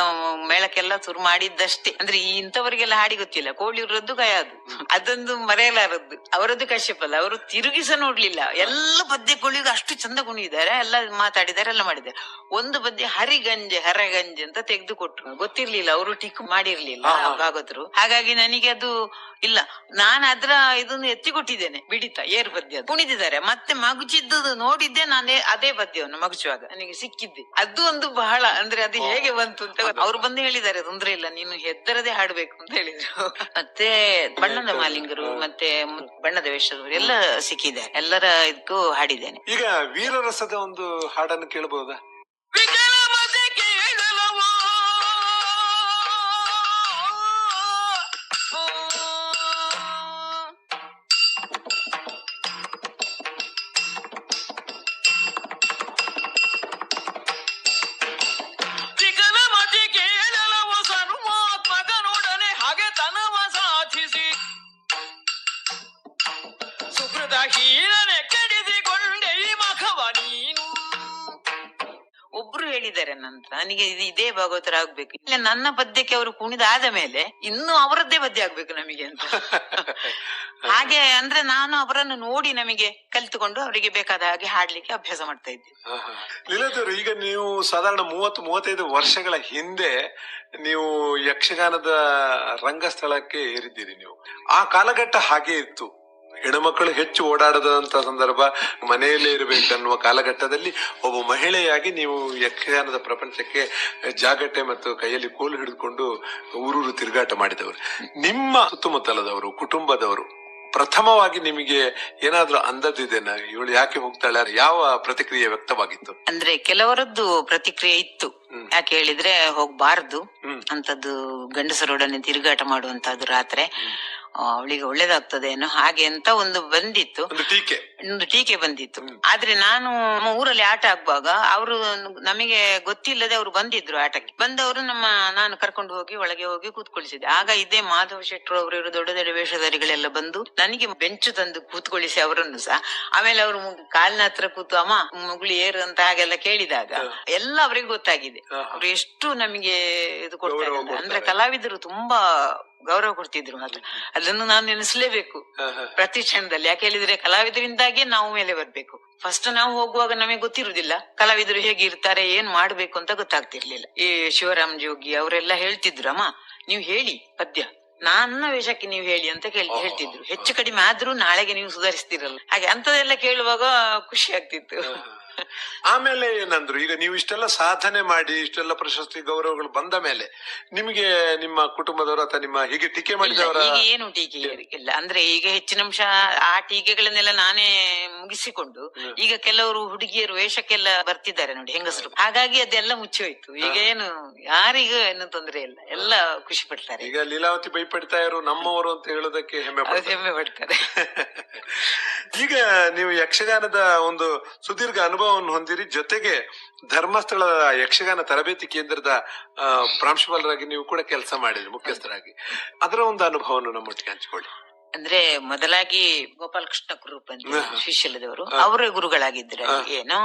[SPEAKER 1] ಮೇಳಕ್ಕೆಲ್ಲ ಶುರು ಮಾಡಿದ್ದಷ್ಟೇ. ಅಂದ್ರೆ ಈ ಇಂಥವರಿಗೆಲ್ಲ ಹಾಡಿ ಗೊತ್ತಿಲ್ಲ. ಕೋಳಿರದ್ದು ಗಯಾದು ಅದೊಂದು ಮರೆಯಲಾರದ್ದು. ಅವರದ್ದು ಕಶ್ಯಪ ಅಲ್ಲ. ಅವರು ತಿರುಗಿಸ ನೋಡ್ಲಿಲ್ಲ. ಎಲ್ಲ ಪದ್ಯ ಕೋಳಿಗೆ ಅಷ್ಟು ಚಂದ ಕುಣಿದ್ದಾರೆ ಎಲ್ಲ ಮಾತಾಡಿದ್ದಾರೆ ಎಲ್ಲ ಮಾಡಿದ್ದಾರೆ. ಒಂದು ಪದ್ಯ ಹರಿಗಂಜೆ ಹರಗಂಜೆ ಅಂತ ತೆಗೆದು ಕೊಟ್ರು ಗೊತ್ತಿರ್ಲಿಲ್ಲ. ಅವರು ಟಿಕ್ ಮಾಡಿರ್ಲಿಲ್ಲ ಹಾಗಾದ್ರು. ಹಾಗಾಗಿ ನನಗೆ ಅದು ಇಲ್ಲ. ನಾನು ಅದ್ರ ಇದನ್ನು ಎತ್ತಿ ಕೊಟ್ಟಿದ್ದೇನೆ ಬಿಡಿತ ಏರ್ ಪದ್ಯ ಅದು. ಕುಣಿದಿದ್ದಾರೆ. ಮತ್ತೆ ಮಗುಚಿದ್ದು ನೋಡಿದ್ದೆ ನಾನೇ ಅದೇ ಪದ್ಯವನ್ನು ಮಗಚುವಾಗ. ನನಗೆ ಸಿಕ್ಕಿದ್ದೆ. ಅದು ಒಂದು ಬಹಳ ಅಂದ್ರೆ ಅದು ಹೇಗೆ ಬಂತು ಅಂತ ಅವ್ರು ಬಂದು ಹೇಳಿದ್ದಾರೆ ತೊಂದ್ರೆ ಇಲ್ಲ ನೀನು ಹೆದ್ದರದೆ ಹಾಡ್ಬೇಕು ಅಂತ ಹೇಳಿದ್ರು. ಮತ್ತೆ ಬಣ್ಣದ ಮಾಲಿಂಗರು ಮತ್ತೆ ಬಣ್ಣದ ವೇಷದವರು ಎಲ್ಲ ಸಿಕ್ಕಿದ್ದಾರೆ. ಎಲ್ಲರ ಇದಕ್ಕೂ ಹಾಡಿದ್ದೇನೆ.
[SPEAKER 3] ಈಗ ವೀರರಸದ ಒಂದು ಹಾಡನ್ನು ಕೇಳಬಹುದಾ
[SPEAKER 4] ಹೀರನೆ ಕಡಿಸಿಕೊಂಡೆ ಈ ಮಖವ ನೀನು.
[SPEAKER 1] ಒಬ್ರು ಹೇಳಿದ್ದಾರೆ ನಂತರ ನನಗೆ ಇದು ಇದೇ ಭಾಗವತರ ಆಗ್ಬೇಕು. ಇಲ್ಲ ನನ್ನ ಪದ್ಯಕ್ಕೆ ಅವರು ಕುಣಿದಾದ ಮೇಲೆ ಇನ್ನು ಅವರದ್ದೇ ಪದ್ಯ ಆಗ್ಬೇಕು ನಮಗೆ ಅಂತ. ಹಾಗೆ ಅಂದ್ರೆ ನಾನು ಅವರನ್ನು ನೋಡಿ ನಮಗೆ ಕಲಿತುಕೊಂಡು ಅವರಿಗೆ ಬೇಕಾದ ಹಾಗೆ ಹಾಡ್ಲಿಕ್ಕೆ ಅಭ್ಯಾಸ ಮಾಡ್ತಾ ಇದ್ದೆ.
[SPEAKER 3] ಲೀಲಾದೇವರು ಈಗ ನೀವು ಸಾಧಾರಣ ಮೂವತ್ತು ಮೂವತ್ತೈದು ವರ್ಷಗಳ ಹಿಂದೆ ನೀವು ಯಕ್ಷಗಾನದ ರಂಗಸ್ಥಳಕ್ಕೆ ಏರಿದ್ದೀರಿ ನೀವು. ಆ ಕಾಲಘಟ್ಟ ಹಾಗೆ ಇತ್ತು. ಹೆಣ್ಣುಮಕ್ಕಳು ಹೆಚ್ಚು ಓಡಾಡದಂತ ಸಂದರ್ಭ ಮನೆಯಲ್ಲೇ ಇರಬೇಕನ್ನುವ ಕಾಲಘಟ್ಟದಲ್ಲಿ ಒಬ್ಬ ಮಹಿಳೆಯಾಗಿ ನೀವು ಯಕ್ಷಗಾನದ ಪ್ರಪಂಚಕ್ಕೆ ಜಾಗಟೆ ಮತ್ತು ಕೈಯಲ್ಲಿ ಕೋಲು ಹಿಡಿದುಕೊಂಡು ಊರೂರು ತಿರುಗಾಟ ಮಾಡಿದವರು. ನಿಮ್ಮ ಸುತ್ತಮುತ್ತಲದವರು ಕುಟುಂಬದವರು ಪ್ರಥಮವಾಗಿ ನಿಮಗೆ ಏನಾದ್ರೂ ಅಂದದಿದೆನಾ ಇವಳು ಯಾಕೆ ಹೋಗ್ತಾಳೆ? ಯಾವ ಪ್ರತಿಕ್ರಿಯೆ ವ್ಯಕ್ತವಾಗಿತ್ತು?
[SPEAKER 1] ಅಂದ್ರೆ ಕೆಲವರದ್ದು ಪ್ರತಿಕ್ರಿಯೆ ಇತ್ತು. ಯಾಕೆ ಹೇಳಿದ್ರೆ ಹೋಗ್ಬಾರ್ದು
[SPEAKER 3] ಹ್ಮ್.
[SPEAKER 1] ಅಂತದ್ದು ಗಂಡಸರೊಡನೆ ತಿರುಗಾಟ ಮಾಡುವಂತಹದ್ದು ರಾತ್ರಿ. ಅವಳಿಗೆ ಒಳ್ಳೇದಾಗ್ತದೆ ಏನೋ ಹಾಗೆ ಅಂತ ಒಂದು ಬಂದಿತ್ತು.
[SPEAKER 3] ಟೀಕೆ.
[SPEAKER 1] ಒಂದು ಟೀಕೆ ಬಂದಿತ್ತು. ಆದ್ರೆ ನಾನು ನಮ್ಮ ಊರಲ್ಲಿ ಆಟ ಆಗುವಾಗ ಅವರು ನಮಗೆ ಗೊತ್ತಿಲ್ಲದೆ ಅವರು ಬಂದಿದ್ರು ಆಟಕ್ಕೆ. ಬಂದವರು ನಮ್ಮ ನಾನು ಕರ್ಕೊಂಡು ಹೋಗಿ ಒಳಗೆ ಹೋಗಿ ಕೂತ್ಕೊಳಿಸಿದೆ ಆಗ ಇದೇ ಮಾಧವ ಶೆಟ್ಟರು ಅವರು ಇವರು ದೊಡ್ಡ ದೊಡ್ಡ ವೇಷಧಾರಿಗಳೆಲ್ಲ ಬಂದು ನನಗೆ ಬೆಂಚು ತಂದು ಕೂತ್ಕೊಳಿಸಿ ಅವರನ್ನು ಸಹ. ಆಮೇಲೆ ಅವರು ಕಾಲಿನ ಹತ್ರ ಕೂತು ಅಮ್ಮ ಮುಗುಳಿ ಏರು ಅಂತ ಹಾಗೆಲ್ಲ ಕೇಳಿದಾಗ ಎಲ್ಲ ಅವರಿಗೆ ಗೊತ್ತಾಗಿದೆ. ಅವ್ರು ಎಷ್ಟು ನಮಗೆ ಇದು ಕೊಡ್ತಾರೆ ಅಂದ್ರೆ. ಕಲಾವಿದರು ತುಂಬಾ ಗೌರವ ಕೊಡ್ತಿದ್ರು ಮಾತ್ರ. ಅದನ್ನು ನಾನು ನೆನೆಸಲೇಬೇಕು. ಪ್ರತಿ ಕ್ಷಣದಲ್ಲಿ. ಯಾಕೆ ಹೇಳಿದ್ರೆ ಕಲಾವಿದರಿಂದಾಗಿ ನಾವು ಮೇಲೆ ಬರ್ಬೇಕು. ಫಸ್ಟ್ ನಾವು ಹೋಗುವಾಗ ನಮಗೆ ಗೊತ್ತಿರುದಿಲ್ಲ ಕಲಾವಿದರು ಹೇಗೆ ಇರ್ತಾರೆ ಏನ್ ಮಾಡ್ಬೇಕು ಅಂತ ಗೊತ್ತಾಗ್ತಿರ್ಲಿಲ್ಲ. ಈ ಶಿವರಾಮ್ ಜೋಗಿ ಅವರೆಲ್ಲ ಹೇಳ್ತಿದ್ರು ಅಮ್ಮ ನೀವು ಹೇಳಿ ಪದ್ಯ. ನನ್ನ ವೇಷಕ್ಕೆ ನೀವು ಹೇಳಿ ಅಂತ ಕೇಳಿ ಹೇಳ್ತಿದ್ರು. ಹೆಚ್ಚು ಕಡಿಮೆ ಆದ್ರೂ ನಾಳೆಗೆ ನೀವು ಸುಧಾರಿಸ್ತಿರಲ್ಲ. ಹಾಗೆ ಅಂತದೆಲ್ಲ ಕೇಳುವಾಗ ಖುಷಿ ಆಗ್ತಿತ್ತು.
[SPEAKER 3] ಆಮೇಲೆ ಏನಂದ್ರು ಈಗ ನೀವು ಇಷ್ಟೆಲ್ಲ ಸಾಧನೆ ಮಾಡಿ ಇಷ್ಟೆಲ್ಲ ಪ್ರಶಸ್ತಿ ಗೌರವಗಳು ಬಂದ ಮೇಲೆ ನಿಮಗೆ ನಿಮ್ಮ ಕುಟುಂಬದವರು ಅಥವಾ ನಿಮ್ಮ ಹೀಗೆ ಟೀಕೆ ಮಾಡಿದವರ
[SPEAKER 1] ಈಗ ಏನು ಟೀಕೆ ಇಲ್ಲ. ಅಂದ್ರೆ ಈಗ ಹೆಚ್ಚಿನ ಅಂಶ ಆ ಟೀಕೆಗಳನ್ನೆಲ್ಲ ನಾನೇ ಮುಗಿಸಿಕೊಂಡು ಈಗ ಕೆಲವರು ಹುಡುಗಿಯರು ವೇಷಕ್ಕೆಲ್ಲ ಬರ್ತಿದ್ದಾರೆ ನೋಡಿ ಹೆಂಗಸರು. ಹಾಗಾಗಿ ಅದೆಲ್ಲ ಮುಚ್ಚಿ ಹೋಯ್ತು. ಈಗ ಏನು ಯಾರಿಗೂ ಏನು ತೊಂದರೆ ಇಲ್ಲ. ಎಲ್ಲ ಖುಷಿ ಪಡ್ತಾರೆ.
[SPEAKER 3] ಈಗ ಲೀಲಾವತಿ ಭಯಪಡ್ತಾ ಇರೋ ನಮ್ಮವರು ಅಂತ ಹೇಳೋದಕ್ಕೆ ಹೆಮ್ಮೆ ಪಡ್ತಾರೆ.
[SPEAKER 1] ಹೆಮ್ಮೆ ಪಡ್ತಾರೆ.
[SPEAKER 3] ಈಗ ನೀವು ಯಕ್ಷಗಾನದ ಒಂದು ಸುದೀರ್ಘ ಅನುಭವವನ್ನು ಹೊಂದಿರಿ. ಜೊತೆಗೆ ಧರ್ಮಸ್ಥಳ ಯಕ್ಷಗಾನ ತರಬೇತಿ ಕೇಂದ್ರದ ಪ್ರಾಂಶುಪಾಲರಾಗಿ ನೀವು ಕೂಡ ಕೆಲಸ ಮಾಡಿದ್ರಿ ಮುಖ್ಯಸ್ಥರಾಗಿ. ಅದರ ಒಂದು ಅನುಭವವನ್ನು ನಮ್ಮೊಟ್ಟಿಗೆ ಹಂಚಿಕೊಳ್ಳಿ.
[SPEAKER 1] ಅಂದ್ರೆ ಮೊದಲಾಗಿ ಗೋಪಾಲಕೃಷ್ಣ ಕುರೂಪ್ ಅಂತ. ಶಿಷ್ಯಲದವರು ಅವರೇ ಗುರುಗಳಾಗಿದ್ರು. ಏನೋ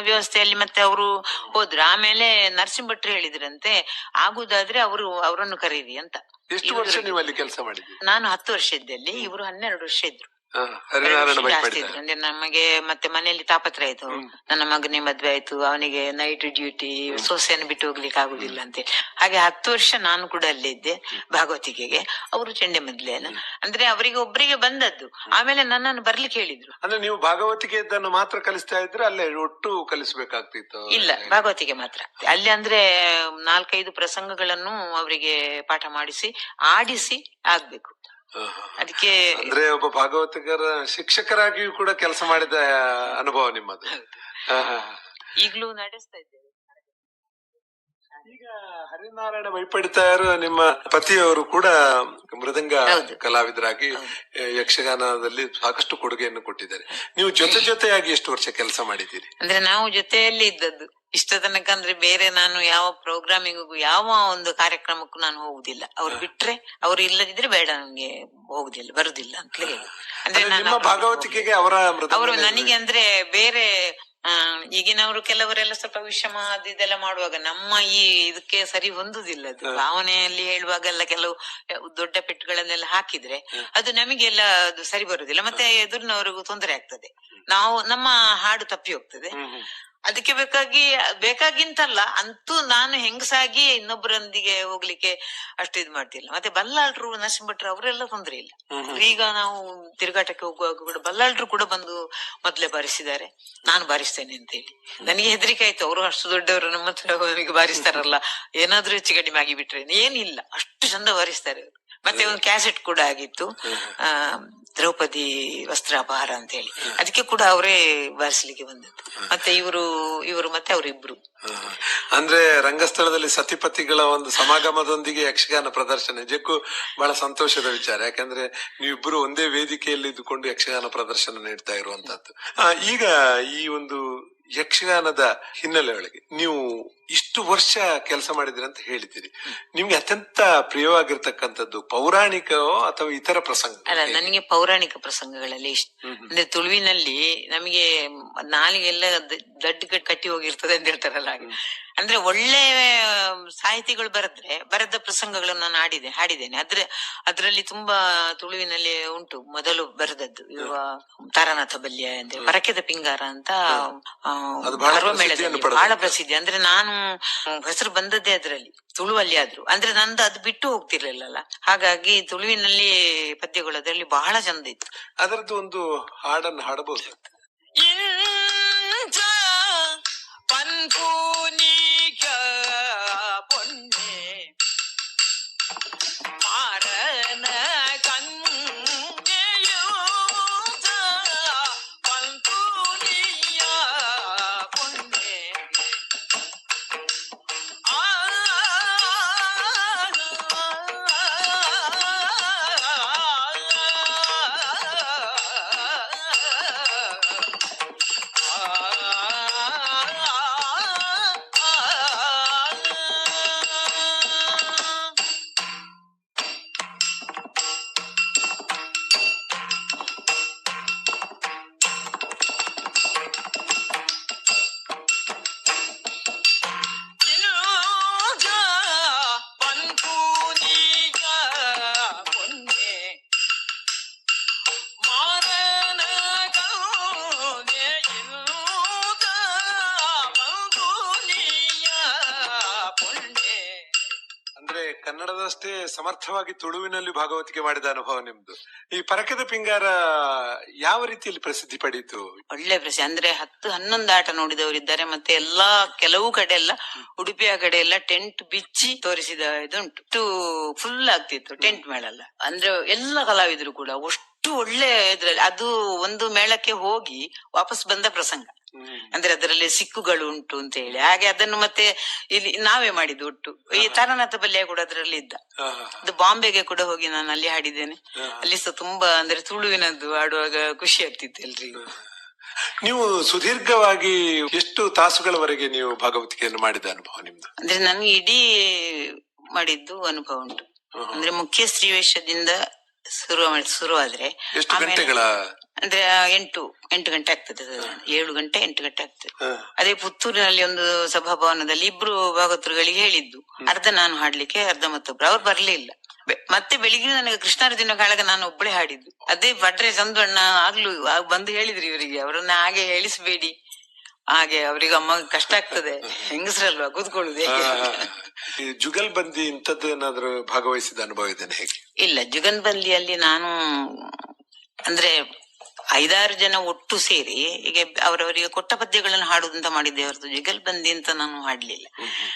[SPEAKER 1] ವ್ಯವಸ್ಥೆಯಲ್ಲಿ ಮತ್ತೆ ಅವರು ಹೋದ್ರು. ಆಮೇಲೆ ನರಸಿಂಹ ಭಟ್ರು ಹೇಳಿದ್ರಂತೆ ಆಗುದಾದ್ರೆ ಅವರು ಅವರನ್ನು ಕರೀರಿ ಅಂತ.
[SPEAKER 3] ಎಷ್ಟು ವರ್ಷ ನೀವು ಅಲ್ಲಿ ಕೆಲಸ ಮಾಡಿದ್ರಿ?
[SPEAKER 1] ನಾನು ಹತ್ತು ವರ್ಷ ಇದ್ದಲ್ಲಿ ಇವರು ಹನ್ನೆರಡು ವರ್ಷ ಇದ್ರು. ಅಂದ್ರೆ ನಮಗೆ ಮತ್ತೆ ಮನೆಯಲ್ಲಿ ತಾಪತ್ರ ಆಯ್ತು ನನ್ನ ಮಗನೇ ಮದ್ವೆ ಆಯ್ತು ಅವನಿಗೆ ನೈಟ್ ಡ್ಯೂಟಿ ಸೊಸೆಯನ್ನು ಬಿಟ್ಟು ಹೋಗ್ಲಿಕ್ಕೆ ಆಗುದಿಲ್ಲ ಅಂತ. ಹಾಗೆ ಹತ್ತು ವರ್ಷ ನಾನು ಕೂಡ ಅಲ್ಲಿ ಇದ್ದೆ ಭಾಗವತಿಕೆಗೆ. ಅವರು ಚೆಂಡೆ ಮದ್ಲೇನ ಅಂದ್ರೆ ಅವರಿಗೆ ಒಬ್ಬರಿಗೆ ಬಂದದ್ದು. ಆಮೇಲೆ ನನ್ನನ್ನು ಬರ್ಲಿಕ್ಕೆ ಹೇಳಿದ್ರು.
[SPEAKER 3] ಅಂದ್ರೆ ನೀವು ಭಾಗವತಿಗೆ ಮಾತ್ರ ಕಲಿಸ್ತಾ ಇದ್ರೆ ಅಲ್ಲೇ ಒಟ್ಟು ಕಲಿಸ್ಬೇಕಾಗ್ತಿತ್ತು
[SPEAKER 1] ಇಲ್ಲ ಭಾಗವತಿಗೆ ಮಾತ್ರ. ಅಲ್ಲಿ ಅಂದ್ರೆ ನಾಲ್ಕೈದು ಪ್ರಸಂಗಗಳನ್ನು ಅವರಿಗೆ ಪಾಠ ಮಾಡಿಸಿ ಆಡಿಸಿ ಆಗ್ಬೇಕು. ಅದಕ್ಕೆ
[SPEAKER 3] ಅಂದ್ರೆ ಒಬ್ಬ ಭಾಗವತಿಗರ ಶಿಕ್ಷಕರಾಗಿಯೂ ಕೂಡ ಕೆಲಸ ಮಾಡಿದ ಅನುಭವ ನಿಮ್ಮದು.
[SPEAKER 1] ಈಗಲೂ ನಡೆಸ್ತಾ ಇದ್ದೇವೆ.
[SPEAKER 3] ಈಗ ಹರಿನಾರಾಯಣ ವೈಪಡಿತಾಯರು ನಿಮ್ಮ ಪತಿಯವರು ಕೂಡ ಮೃದಂಗ ಕಲಾವಿದರಾಗಿ ಯಕ್ಷಗಾನದಲ್ಲಿ ಸಾಕಷ್ಟು ಕೊಡುಗೆಯನ್ನು ಕೊಟ್ಟಿದ್ದಾರೆ. ನೀವು ಜೊತೆ ಜೊತೆಯಾಗಿ ಎಷ್ಟು ವರ್ಷ ಕೆಲಸ ಮಾಡಿದ್ದೀರಿ?
[SPEAKER 1] ಅಂದ್ರೆ ನಾವು ಜೊತೆಯಲ್ಲಿ ಇದ್ದದ್ದು. ಇಷ್ಟ ತನಕ ಅಂದ್ರೆ ಬೇರೆ ನಾನು ಯಾವ ಪ್ರೋಗ್ರಾಮಿಗೂ ಯಾವ ಒಂದು ಕಾರ್ಯಕ್ರಮಕ್ಕೂ ನಾನು ಹೋಗುದಿಲ್ಲ. ಅವ್ರು ಬಿಟ್ರೆ ಅವ್ರು ಇಲ್ಲದಿದ್ರೆ ಬೇಡ ನಮ್ಗೆ ಹೋಗುದಿಲ್ಲ ಬರುದಿಲ್ಲ ಅಂತ. ಅಂದ್ರೆ ನಾನು
[SPEAKER 3] ಭಾಗವತಿಕೆಗೆ ಅವರ
[SPEAKER 1] ಅವರು ನನಗೆ ಅಂದ್ರೆ ಬೇರೆ ಈಗಿನವರು ಕೆಲವರೆಲ್ಲ ಸ್ವಲ್ಪ ವಿಷಮ ಅದು ಇದೆಲ್ಲ ಮಾಡುವಾಗ ನಮ್ಮ ಈ ಇದಕ್ಕೆ ಸರಿ ಹೊಂದುದಿಲ್ಲ ಅದು. ಭಾವನೆಯಲ್ಲಿ ಹೇಳುವಾಗೆಲ್ಲ ಕೆಲವು ದೊಡ್ಡ ಪೆಟ್ಟುಗಳನ್ನೆಲ್ಲ ಹಾಕಿದ್ರೆ ಅದು ನಮಗೆಲ್ಲ ಅದು ಸರಿ ಬರುದಿಲ್ಲ. ಮತ್ತೆ ಎದುರಿನವರಿಗೂ ತೊಂದರೆ ಆಗ್ತದೆ. ನಾವು ನಮ್ಮ ಹಾಡು ತಪ್ಪಿ ಹೋಗ್ತದೆ. ಅದಕ್ಕೆ ಬೇಕಾಗಿ ಬೇಕಾಗಿಂತಲ್ಲ ಅಂತೂ ನಾನು ಹೆಂಗಸಾಗಿ ಇನ್ನೊಬ್ಬರೊಂದಿಗೆ ಹೋಗ್ಲಿಕ್ಕೆ ಅಷ್ಟು ಇದು ಮಾಡ್ತಿಲ್ಲ. ಮತ್ತೆ ಬಲ್ಲಾಳ್ರು ನರಸಿಂಹಟ್ರು ಅವರೆಲ್ಲ ತೊಂದ್ರೆ ಇಲ್ಲ. ಈಗ ನಾವು ತಿರುಗಾಟಕ್ಕೆ ಹೋಗುವಾಗ ಕೂಡ ಬಲ್ಲಾಳ್ರು ಕೂಡ ಬಂದು ಮೊದ್ಲೇ ಬಾರಿಸಿದ್ದಾರೆ. ನಾನು ಬಾರಿಸ್ತೇನೆ ಅಂತ ಹೇಳಿ ನನಗೆ ಹೆದರಿಕೆ ಆಯ್ತು. ಅವರು ಅಷ್ಟು ದೊಡ್ಡವರು ನಮ್ಮ ಹತ್ರ ಬಾರಿಸ್ತಾರಲ್ಲ. ಏನಾದ್ರೂ ಹೆಚ್ಚು ಕಡಿಮೆ ಆಗಿಬಿಟ್ರೆ ಏನಿಲ್ಲ. ಅಷ್ಟು ಚಂದ ಬಾರಿಸ್ತಾರೆ ಮತ್ತೆ ಒಂದು ಕ್ಯಾಸೆಟ್ ಕೂಡ ಆಗಿತ್ತು. ಆ ದ್ರೌಪದಿ ವಸ್ತ್ರಾಪಹಾರ ಅಂತ ಹೇಳಿ ಅದಕ್ಕೆ ಕೂಡ ಅವರೇ ಬಾರಿಸಲಿಕ್ಕೆ ಬಂದದ್ದು. ಮತ್ತೆ ಇವರು ಇವರು ಮತ್ತೆ ಅವರಿಬ್ರು.
[SPEAKER 3] ಅಂದ್ರೆ ರಂಗಸ್ಥಳದಲ್ಲಿ ಸತಿಪತಿಗಳ ಒಂದು ಸಮಾಗಮದೊಂದಿಗೆ ಯಕ್ಷಗಾನ ಪ್ರದರ್ಶನ. ನಿಜಕ್ಕೂ ಬಹಳ ಸಂತೋಷದ ವಿಚಾರ. ಯಾಕಂದ್ರೆ ನೀವಿಬ್ಬರು ಒಂದೇ ವೇದಿಕೆಯಲ್ಲಿ ಇದ್ದುಕೊಂಡು ಯಕ್ಷಗಾನ ಪ್ರದರ್ಶನ ನೀಡ್ತಾ ಇರುವಂತಹದ್ದು. ಈಗ ಈ ಒಂದು ಯಕ್ಷಗಾನದ ಹಿನ್ನೆಲೆ ಒಳಗೆ ನೀವು ಇಷ್ಟು ವರ್ಷ ಕೆಲಸ ಮಾಡಿದ್ರಿ ಅಂತ ಹೇಳಿದ್ದೀರಿ. ನಿಮ್ಗೆ ಅತ್ಯಂತ ಪ್ರಿಯವಾಗಿರ್ತಕ್ಕಂಥದ್ದು ಪೌರಾಣಿಕವೋ ಅಥವಾ ಇತರ ಪ್ರಸಂಗ
[SPEAKER 1] ಅಲ್ಲ ನನಗೆ ಪೌರಾಣಿಕ ಪ್ರಸಂಗಗಳಲ್ಲಿ ಇಷ್ಟ. ಅಂದ್ರೆ ತುಳುವಿನಲ್ಲಿ ನಮಗೆ ನಾಲಿಗೆಲ್ಲ ದಡ್ಡ ಕಟ್- ಕಟ್ಟಿ ಹೋಗಿರ್ತದೆ ಅಂತ ಹೇಳ್ತಾರಲ್ಲ ಅಂದ್ರೆ ಒಳ್ಳೆ ಸಾಹಿತಿಗಳು ಬರೆದ್ರೆ ಬರೆದ ಪ್ರಸಂಗಗಳನ್ನು ನಾನು ಆಡಿದೆ ಹಾಡಿದ್ದೇನೆ. ಅದ್ರ ಅದ್ರಲ್ಲಿ ತುಂಬಾ ತುಳುವಿನಲ್ಲಿ ಉಂಟು ಮೊದಲು ಬರೆದದ್ದು. ಇವ ತಾರನಾಥ ಬಲ್ಯ ಅಂತ ಪರಕೆದ ಪಿಂಗಾರ ಅಂತ
[SPEAKER 3] ಬಹಳ
[SPEAKER 1] ಪ್ರಸಿದ್ಧಿ. ಅಂದ್ರೆ ನಾನು ಹೆಸರು ಬಂದದ್ದೇ ಅದರಲ್ಲಿ ತುಳುವಲ್ಲಿ ಆದ್ರು ಅಂದ್ರೆ ನಂದು ಅದು ಬಿಟ್ಟು ಹೋಗ್ತಿರ್ಲಿಲ್ಲಲ್ಲ. ಹಾಗಾಗಿ ತುಳುವಿನಲ್ಲಿ ಪದ್ಯಗಳು ಅದರಲ್ಲಿ ಬಹಳ ಚಂದ ಇತ್ತು.
[SPEAKER 3] ಅದರದ್ದು ಒಂದು ಹಾಡನ್ನು ಹಾಡಬಹುದು. ಕನ್ನಡದಷ್ಟೇ ಸಮರ್ಥವಾಗಿ ತುಳುವಿನಲ್ಲಿ ಭಾಗವತಿಕೆ ಮಾಡಿದ ಅನುಭವ ನಿಮ್ದು. ಈ ಪರಕದ ಪಿಂಗಾರ ಯಾವ ರೀತಿಯಲ್ಲಿ ಪ್ರಸಿದ್ಧಿ ಪಡೀತು?
[SPEAKER 1] ಒಳ್ಳೆ ಪ್ರಸಿದ್ಧಿ ಅಂದ್ರೆ ಹತ್ತು ಹನ್ನೊಂದು ಆಟ ನೋಡಿದವರಿದ್ದಾರೆ ಮತ್ತೆ ಎಲ್ಲಾ ಕೆಲವು ಕಡೆ ಎಲ್ಲ ಉಡುಪಿಯ ಕಡೆ ಎಲ್ಲ ಟೆಂಟ್ ಬಿಚ್ಚಿ ತೋರಿಸಿದ ಇದುಂಟು ಫುಲ್ ಆಗ್ತಿತ್ತು ಟೆಂಟ್ ಮೇಳಲ್ಲ. ಅಂದ್ರೆ ಎಲ್ಲ ಕಲಾವಿದರು ಕೂಡ ಅಷ್ಟು ಒಳ್ಳೆ ಇದ್ರಲ್ಲಿ ಅದು ಒಂದು ಮೇಳಕ್ಕೆ ಹೋಗಿ ವಾಪಸ್ ಬಂದ ಪ್ರಸಂಗ. ಅಂದ್ರೆ ಅದರಲ್ಲಿ ಸಿಕ್ಕುಗಳು ಉಂಟು ಅಂತ ಹೇಳಿ. ಹಾಗೆ ಅದನ್ನು ಮತ್ತೆ ಇಲ್ಲಿ ನಾವೇ ಮಾಡಿದ್ದು ಒಟ್ಟು. ಈ ತಾರನಾಥ ಬಲ್ಯ ಕೂಡ ಅದರಲ್ಲಿ ಇದ್ದ. ಅದು ಬಾಂಬೆಗೆ ಕೂಡ ಹೋಗಿ ನಾನು ಅಲ್ಲಿ ಹಾಡಿದ್ದೇನೆ. ಅಲ್ಲಿ ಸಹ ತುಂಬಾ ಅಂದ್ರೆ ತುಳುವಿನದ್ದು ಆಡುವಾಗ ಖುಷಿ ಆಗ್ತಿತ್ತು ಎಲ್ರಿಗೂ.
[SPEAKER 3] ನೀವು ಸುದೀರ್ಘವಾಗಿ ಎಷ್ಟು ತಾಸುಗಳವರೆಗೆ ನೀವು ಭಾಗವತಿಕೆಯನ್ನು ಮಾಡಿದ ಅನುಭವ ನಿಮ್ದು?
[SPEAKER 1] ಅಂದ್ರೆ ನನ್ಗೆ ಇಡೀ ಮಾಡಿದ್ದು ಅನುಭವ ಉಂಟು. ಅಂದ್ರೆ ಮುಖ್ಯ ಶ್ರೀವೇಶದಿಂದ ಶುರು ಮಾಡಿ ಶುರು ಆದ್ರೆ
[SPEAKER 3] ಎಷ್ಟು ಗಂಟೆಗಳ
[SPEAKER 1] ಅಂದ್ರೆ ಎಂಟು ಎಂಟು ಗಂಟೆ ಆಗ್ತದೆ. ಏಳು ಗಂಟೆ ಎಂಟು ಗಂಟೆ ಆಗ್ತದೆ. ಅದೇ ಪುತ್ತೂರಿನಲ್ಲಿ ಒಂದು ಸಭಾಭವನದಲ್ಲಿ ಇಬ್ರು ಭಾಗವತರುಗಳಿಗೆ ಹೇಳಿದ್ದು. ಅರ್ಧ ನಾನು ಹಾಡ್ಲಿಕ್ಕೆ ಅರ್ಧ ಮತ್ತೊಬ್ರು. ಅವ್ರು ಬರ್ಲಿಲ್ಲ. ಮತ್ತೆ ಬೆಳಿಗ್ಗೆ ನನಗೆ ಕೃಷ್ಣಾರ್ಜುನ ಕಾಳಗ ನಾನು ಒಬ್ಬಳೇ ಹಾಡಿದ್ದು. ಅದೇ ಭಟ್ರೆ ಚಂದಣ್ಣ ಆಗ್ಲು ಆಗ ಬಂದು ಹೇಳಿದ್ರು ಇವರಿಗೆ. ಅವರನ್ನ ಹಾಗೆ ಹೇಳಿಸ್ಬೇಡಿ. ಹಾಗೆ ಅವ್ರಿಗೆ ಅಮ್ಮ ಕಷ್ಟ ಆಗ್ತದೆ. ಹೆಂಗಸ್ರಲ್ವಾ? ಕೂತ್ಕೊಳ್ಳುದು.
[SPEAKER 3] ಜುಗಲ್ ಬಂದಿ ಇಂಥದ್ದು ಏನಾದ್ರು ಭಾಗವಹಿಸಿದ ಅನುಭವ ಇದ್ದೇನೆ ಹೇಗೆ?
[SPEAKER 1] ಇಲ್ಲ ಜುಗನ್ಬಂದಿಯಲ್ಲಿ ನಾನು ಅಂದ್ರೆ ಐದಾರು ಜನ ಒಟ್ಟು ಸೇರಿ ಈಗ ಅವರವರಿಗೆ ಕೊಟ್ಟ ಪದ್ಯಗಳನ್ನು ಹಾಡುದಂತ ಮಾಡಿದ್ದೆ ಹೊರತು ಜುಗಲ್ಬಂದಿ ಅಂತ ನಾನು ಹಾಡ್ಲಿಲ್ಲ.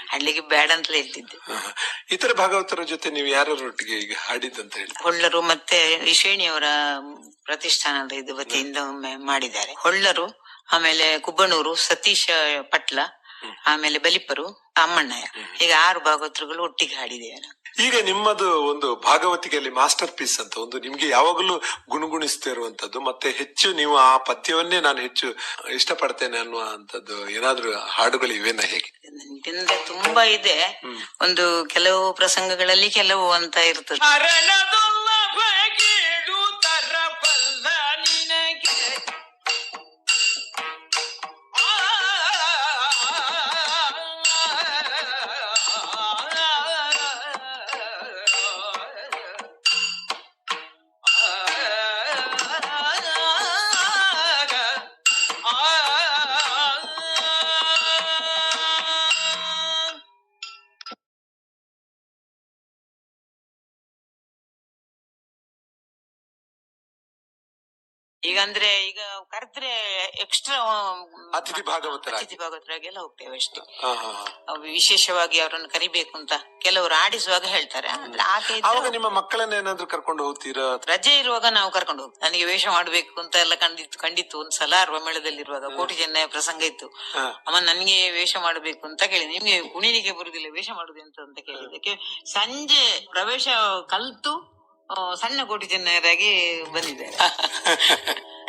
[SPEAKER 1] ಹಾಡ್ಲಿಕ್ಕೆ ಬೇಡ ಅಂತಲೇ ಹೇಳ್ತಿದ್ದೆ.
[SPEAKER 3] ಇತರ ಭಾಗವತರ ಜೊತೆ ನೀವು ಯಾರೊಟ್ಟಿಗೆ ಈಗ ಹಾಡಿದ್ದಂತ ಹೇಳಿ?
[SPEAKER 1] ಹೊಳ್ಳರು ಮತ್ತೆ ವಿಶ್ವೇಣಿಯವರ ಪ್ರತಿಷ್ಠಾನದ ಇದು ವತಿಯಿಂದ ಒಮ್ಮೆ ಮಾಡಿದ್ದಾರೆ. ಹೊಳ್ಳರು ಆಮೇಲೆ ಕುಬ್ಬಣೂರು ಸತೀಶ ಪಟ್ಲ ಆಮೇಲೆ ಬಲಿಪರು ಅಮ್ಮಣ್ಣಯ್ಯ ಈಗ ಆರು ಭಾಗವತರುಗಳು ಒಟ್ಟಿಗೆ ಹಾಡಿದ್ದೇವೆ.
[SPEAKER 3] ಈಗ ನಿಮ್ಮದು ಒಂದು ಭಾಗವತಿಕೆಯಲ್ಲಿ ಮಾಸ್ಟರ್ ಪೀಸ್ ಅಂತ ಒಂದು ನಿಮ್ಗೆ ಯಾವಾಗಲೂ ಗುಣಗುಣಿಸ್ತಾ ಇರುವಂತದ್ದು ಮತ್ತೆ ಹೆಚ್ಚು ನೀವು ಆ ಪದ್ಯವನ್ನೇ ನಾನು ಹೆಚ್ಚು ಇಷ್ಟಪಡ್ತೇನೆ ಅನ್ನುವಂಥದ್ದು ಏನಾದ್ರೂ ಹಾಡುಗಳು ಇವೇನ ಹೇಗೆ?
[SPEAKER 1] ನೆನಪಿಂದ ತುಂಬಾ ಇದೆ. ಒಂದು ಕೆಲವು ಪ್ರಸಂಗಗಳಲ್ಲಿ ಕೆಲವು ಅಂತ ಇರ್ತದೆ. ಈಗ ಅಂದ್ರೆ ಈಗ ಕರೆದ್ರೆ ಎಕ್ಸ್ಟ್ರಾ
[SPEAKER 3] ಅತಿಥಿ ಭಾಗವತರ
[SPEAKER 1] ಅತಿಥಿ ಭಾಗವತರಾಗೆಲ್ಲ ಹೋಗ್ತೇವೆ ಅಷ್ಟೇ. ಅವು ವಿಶೇಷವಾಗಿ ಅವರನ್ನು ಕರಿಬೇಕು ಅಂತ ಕೆಲವರು ಆಡಿಸುವಾಗ ಹೇಳ್ತಾರೆ. ಅಂದ್ರೆ ಆಕೆ ಇದ್ರೆ
[SPEAKER 3] ಆವಾಗ ನಿಮ್ಮ ಮಕ್ಕಳನ್ನ ಏನಾದ್ರೂ ಕರ್ಕೊಂಡು ಹೋಗ್ತೀರಾ?
[SPEAKER 1] ರಜೆ ಇರುವಾಗ ನಾವು ಕರ್ಕೊಂಡು ಹೋಗ್ತೀವಿ. ನನಗೆ ವೇಷ ಮಾಡ್ಬೇಕು ಅಂತ ಎಲ್ಲ ಕಂಡಿತ್ತು ಕಂಡಿತ್ತು. ಒಂದ್ಸಲ ಅರ್ವಮೇಳದಲ್ಲಿ ಇರುವಾಗ ಕೋಟಿ ಚೆನ್ನಯ ಪ್ರಸಂಗ ಇತ್ತು.
[SPEAKER 3] ಹಾ.
[SPEAKER 1] ಅಮ್ಮ ನನ್ಗೆ ವೇಷ ಮಾಡ್ಬೇಕು ಅಂತ ಕೇಳಿ. ನಿಮ್ಗೆ ಕುಣಿಲಿಕ್ಕೆ ಬರುದಿಲ್ಲ ವೇಷ ಮಾಡುದು ಎಂತ ಅಂತ ಕೇಳಿದಕ್ಕೆ ಸಂಜೆ ಪ್ರವೇಶ ಕಲ್ತು ಆ, ಸಣ್ಣ ಕೋಟಿ ಜನರಾಗಿ ಬಂದಿದ್ದಾರೆ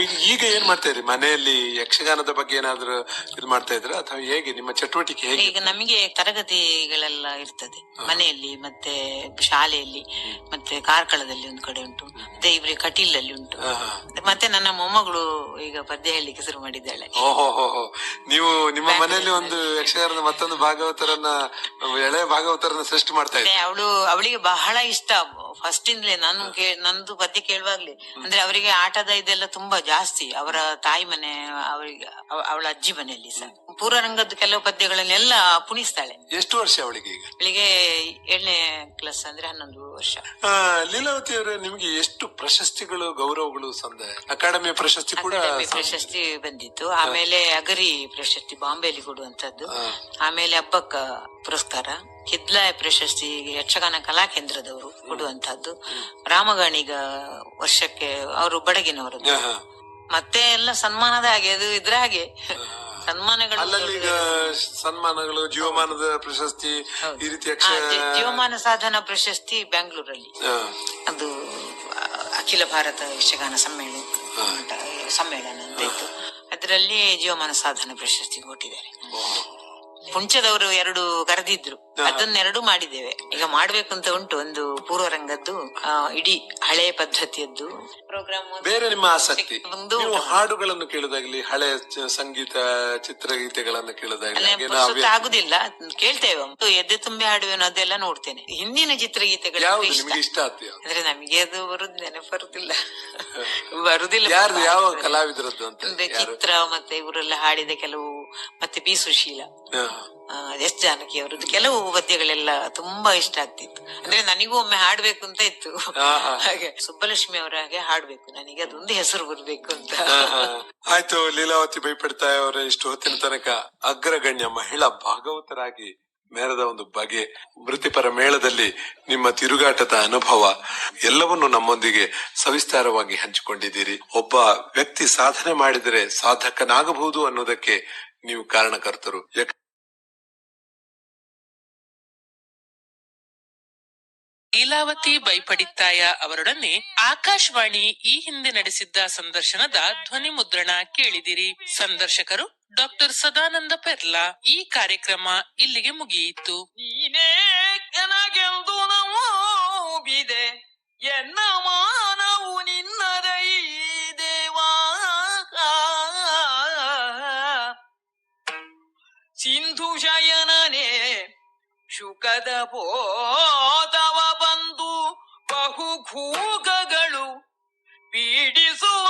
[SPEAKER 3] ಈಗ ಈಗ ಏನ್ ಮಾಡ್ತಾ ಇದ್ರಿ ಮನೆಯಲ್ಲಿ ಯಕ್ಷಗಾನದ ಬಗ್ಗೆ ಏನಾದ್ರು ಇದು ಮಾಡ್ತಾ ಇದ್ರ ಅಥವಾ ಹೇಗೆ? ನಿಮ್ಮ ಚಟುವಟಿಕೆ ಹೇಗೆ?
[SPEAKER 1] ಈಗ ನಮಗೆ ತರಗತಿಗಳೆಲ್ಲ ಇರ್ತದೆ. ಮನೆಯಲ್ಲಿ ಮತ್ತೆ ಶಾಲೆಯಲ್ಲಿ ಮತ್ತೆ ಕಾರ್ಕಳದಲ್ಲಿ ಒಂದು ಕಡೆ ಉಂಟು. ಮತ್ತೆ ಇವ್ರಿಗೆ ಕಟೀಲಲ್ಲಿ ಉಂಟು. ಮತ್ತೆ ನನ್ನ ಮೊಮ್ಮಗಳು ಈಗ ಪದ್ಯ ಹೇಳಲಿಕ್ಕೆ ಶುರು ಮಾಡಿದ್ದಾಳೆ.
[SPEAKER 3] ಓಹೋ ಹೋ ಹೋ. ನೀವು ನಿಮ್ಮ ಮನೆಯಲ್ಲಿ ಒಂದು ಯಕ್ಷಗಾನದ ಮತ್ತೊಂದು ಭಾಗವತರನ್ನ ಎಳೆ ಭಾಗವತರನ್ನ ಸೃಷ್ಟಿ ಮಾಡ್ತಾ ಇದ್ರಿ.
[SPEAKER 1] ಅವಳು ಅವಳಿಗೆ ಬಹಳ ಇಷ್ಟ. ಫಸ್ಟ್ ಇಂದಲೇ ನಾನು ಕೇ- ನಂದು ಪದ್ಯ ಕೇಳುವಾಗ್ಲೇ ಅಂದ್ರೆ ಅವರಿಗೆ ಆಟದ ಇದೆಲ್ಲ ತುಂಬಾ ಜಾಸ್ತಿ. ಅವರ ತಾಯಿ ಮನೆ ಅವರಿಗೆ ಅವ- ಅವಳ ಅಜ್ಜಿ ಮನೆಯಲ್ಲಿ ಸಹ. ಪೂರ್ವರಂಗದ್ದು ಕೆಲವು ಪದ್ಯಗಳನ್ನೆಲ್ಲ ಪುಣಿಸ್ತಾಳೆ
[SPEAKER 3] ಎಷ್ಟು ವರ್ಷ ಅವಳಿಗೆ ಈಗ?
[SPEAKER 1] ಅವಳಿಗೆ ಏಳನೇ ಕ್ಲಾಸ್ ಅಂದ್ರೆ ಹನ್ನೊಂದು ವರ್ಷ.
[SPEAKER 3] ಆ, ಲೀಲಾವತಿ ಅವರ ನಿಮ್ಗೆ ಎಷ್ಟು ಪ್ರಶಸ್ತಿಗಳು ಗೌರವಗಳು ಸಂದ ಅಕಾಡೆಮಿ ಪ್ರಶಸ್ತಿ ಕೂಡ
[SPEAKER 1] ಅಕಾಡೆಮಿ ಪ್ರಶಸ್ತಿ ಬಂದಿತ್ತು. ಆಮೇಲೆ ಅಗರಿ ಪ್ರಶಸ್ತಿ ಬಾಂಬೆಯಲ್ಲಿ ಕೊಡುವಂತದ್ದು. ಆಮೇಲೆ ಹಬ್ಬಕ್ಕ ಪುರಸ್ಕಾರ. ಕಿದ್ಲಾಯ ಪ್ರಶಸ್ತಿ ಯಕ್ಷಗಾನ ಕಲಾ ಕೇಂದ್ರದವರು ಕೊಡುವಂತಹದ್ದು ರಾಮಗಾಣಿಗ ವರ್ಷಕ್ಕೆ ಅವರು
[SPEAKER 3] ಬಡಗಿನವರು.
[SPEAKER 1] ಮತ್ತೆ ಎಲ್ಲ ಸನ್ಮಾನದ ಹಾಗೆ ಅದು ಇದ್ರ ಹಾಗೆ. ಸನ್ಮಾನಗಳು
[SPEAKER 3] ಈಗ ಸನ್ಮಾನಗಳು ಜೀವಮಾನದ ಪ್ರಶಸ್ತಿ ಈ
[SPEAKER 1] ಜೀವಮಾನ ಸಾಧನ ಪ್ರಶಸ್ತಿ ಬೆಂಗಳೂರಲ್ಲಿ ಅದು ಅಖಿಲ ಭಾರತ ಯಕ್ಷಗಾನ ಸಮ್ಮೇಳನ ಸಮ್ಮೇಳನ ಅಂತ ಇತ್ತು. ಅದರಲ್ಲಿ ಜೀವಮಾನ ಸಾಧನ ಪ್ರಶಸ್ತಿ ಕೊಟ್ಟಿದ್ದಾರೆ. ಪುಂಚದವರು ಎರಡು ಕರೆದಿದ್ರು. ಅದನ್ನೆರಡು ಮಾಡಿದ್ದೇವೆ. ಈಗ ಮಾಡ್ಬೇಕು ಅಂತ ಉಂಟು ಒಂದು ಪೂರ್ವರಂಗದ್ದು ಆ, ಇಡೀ ಹಳೆ ಪದ್ಧತಿಯದ್ದು. ಪ್ರೋಗ್ರಾಮ್
[SPEAKER 3] ಬೇರೆ ನಿಮ್ಮ ಆಸಕ್ತಿ.
[SPEAKER 1] ಒಂದು
[SPEAKER 3] ನೀವು ಹಾಡುಗಳನ್ನು ಕೇಳುದಾಗ್ಲಿ ಹಳೆ ಚ- ಸಂಗೀತ ಚಿತ್ರಗೀತೆಗಳನ್ನು ಕೇಳುದಾಗ್ಲಿ
[SPEAKER 1] ಅಲ್ಲೇ
[SPEAKER 3] ಹಾಗೇನೋ
[SPEAKER 1] ಪುರ್ಸೊತ್ತು
[SPEAKER 3] ಹವ್ಯಾಸ-
[SPEAKER 1] ಆಗುದಿಲ್ಲ. ಕೇಳ್ತೇವೆ. ಮತ್ತು ಎದ್ದೆ ತುಂಬಿ ಹಾಡುವೇನೋ ಅದೆಲ್ಲ ನೋಡ್ತೇನೆ. ಹಿಂದಿನ ಚಿತ್ರಗೀತೆಗಳು
[SPEAKER 3] ಯಾವ್ದು
[SPEAKER 1] ಇಷ್ಟ.
[SPEAKER 3] ನಿಮ್ಗೆ ಇಷ್ಟ ಆಯ್ತು ಯಾವ್ದು?
[SPEAKER 1] ಅಂದ್ರೆ ನಮಗೆ ಅದು ಬರುದು ನೆನಪು ಬರುದಿಲ್ಲ. ಬರುದಿಲ್ಲ
[SPEAKER 3] ಯಾರ್ದು ಯಾವ ಕಲಾವಿದರದ್ದು ಅಂತ
[SPEAKER 1] ಅಂದ್ರೆ
[SPEAKER 3] ಯಾರು?
[SPEAKER 1] ಚಿತ್ರ ಮತ್ತೆ ಇವರೆಲ್ಲ ಹಾಡಿದ ಕೆಲವು ಮತ್ತೆ ಬಿ ಸುಶೀಲ.
[SPEAKER 3] ಹಾ.
[SPEAKER 1] ಎಸ್ ಜಾನಕಿ ಅವರದ್ದು. ಕೆಲವು ಪದ್ಯಗಳೆಲ್ಲ ತುಂಬಾ ಇಷ್ಟ ಆಗ್ತಿತ್ತು. ಅಂದ್ರೆ ನನಗೂ ಒಮ್ಮೆ ಹಾಡ್ಬೇಕು ಅಂತ ಇತ್ತು. ಹಾಗೆ ಸುಬ್ಬಲಕ್ಷ್ಮಿ ಅವರ ಹಾಗೆ ಹಾಡ್ಬೇಕು. ನನಗೆ ಅದೊಂದು ಹೆಸರು ಬರ್ಬೇಕು ಅಂತ.
[SPEAKER 3] ಆಯ್ತು ಲೀಲಾವತಿ ಬೈಪಡ್ತಾ ಅವರ ಇಷ್ಟು ಹೊತ್ತಿನ ತನಕ ಅಗ್ರಗಣ್ಯ ಮಹಿಳಾ ಭಾಗವತರಾಗಿ ಮೇರದ ಒಂದು ಬಗೆ ವೃತ್ತಿಪರ ಮೇಳದಲ್ಲಿ ನಿಮ್ಮ ತಿರುಗಾಟದ ಅನುಭವ ಎಲ್ಲವನ್ನು ನಮ್ಮೊಂದಿಗೆ ಸವಿಸ್ತಾರವಾಗಿ ಹಂಚಿಕೊಂಡಿದ್ದೀರಿ. ಒಬ್ಬ ವ್ಯಕ್ತಿ ಸಾಧನೆ ಮಾಡಿದರೆ ಸಾಧಕನಾಗಬಹುದು ಅನ್ನೋದಕ್ಕೆ ನೀವು ಕಾರಣಕರ್ತರು.
[SPEAKER 2] ಲೀಲಾವತಿ ಬೈಪಡಿತ್ತಾಯ ಅವರೊಡನೆ ಆಕಾಶವಾಣಿ ಈ ಹಿಂದೆ ನಡೆಸಿದ್ದ ಸಂದರ್ಶನದ ಧ್ವನಿ ಮುದ್ರಣ ಕೇಳಿದಿರಿ. ಸಂದರ್ಶಕರು ಡಾಕ್ಟರ್ ಸದಾನಂದ ಪೆರ್ಲಾ, ಈ ಕಾರ್ಯಕ್ರಮ ಇಲ್ಲಿಗೆ ಮುಗಿಯಿತು.
[SPEAKER 4] ಎನ್ನ ದೇವಾ. ಸಿಂಧು ಶಯನನೇ ಶುಕದ ಪೋತವ ಬಹು ಭೂಗಗಳು ಪೀಡಿಸುವ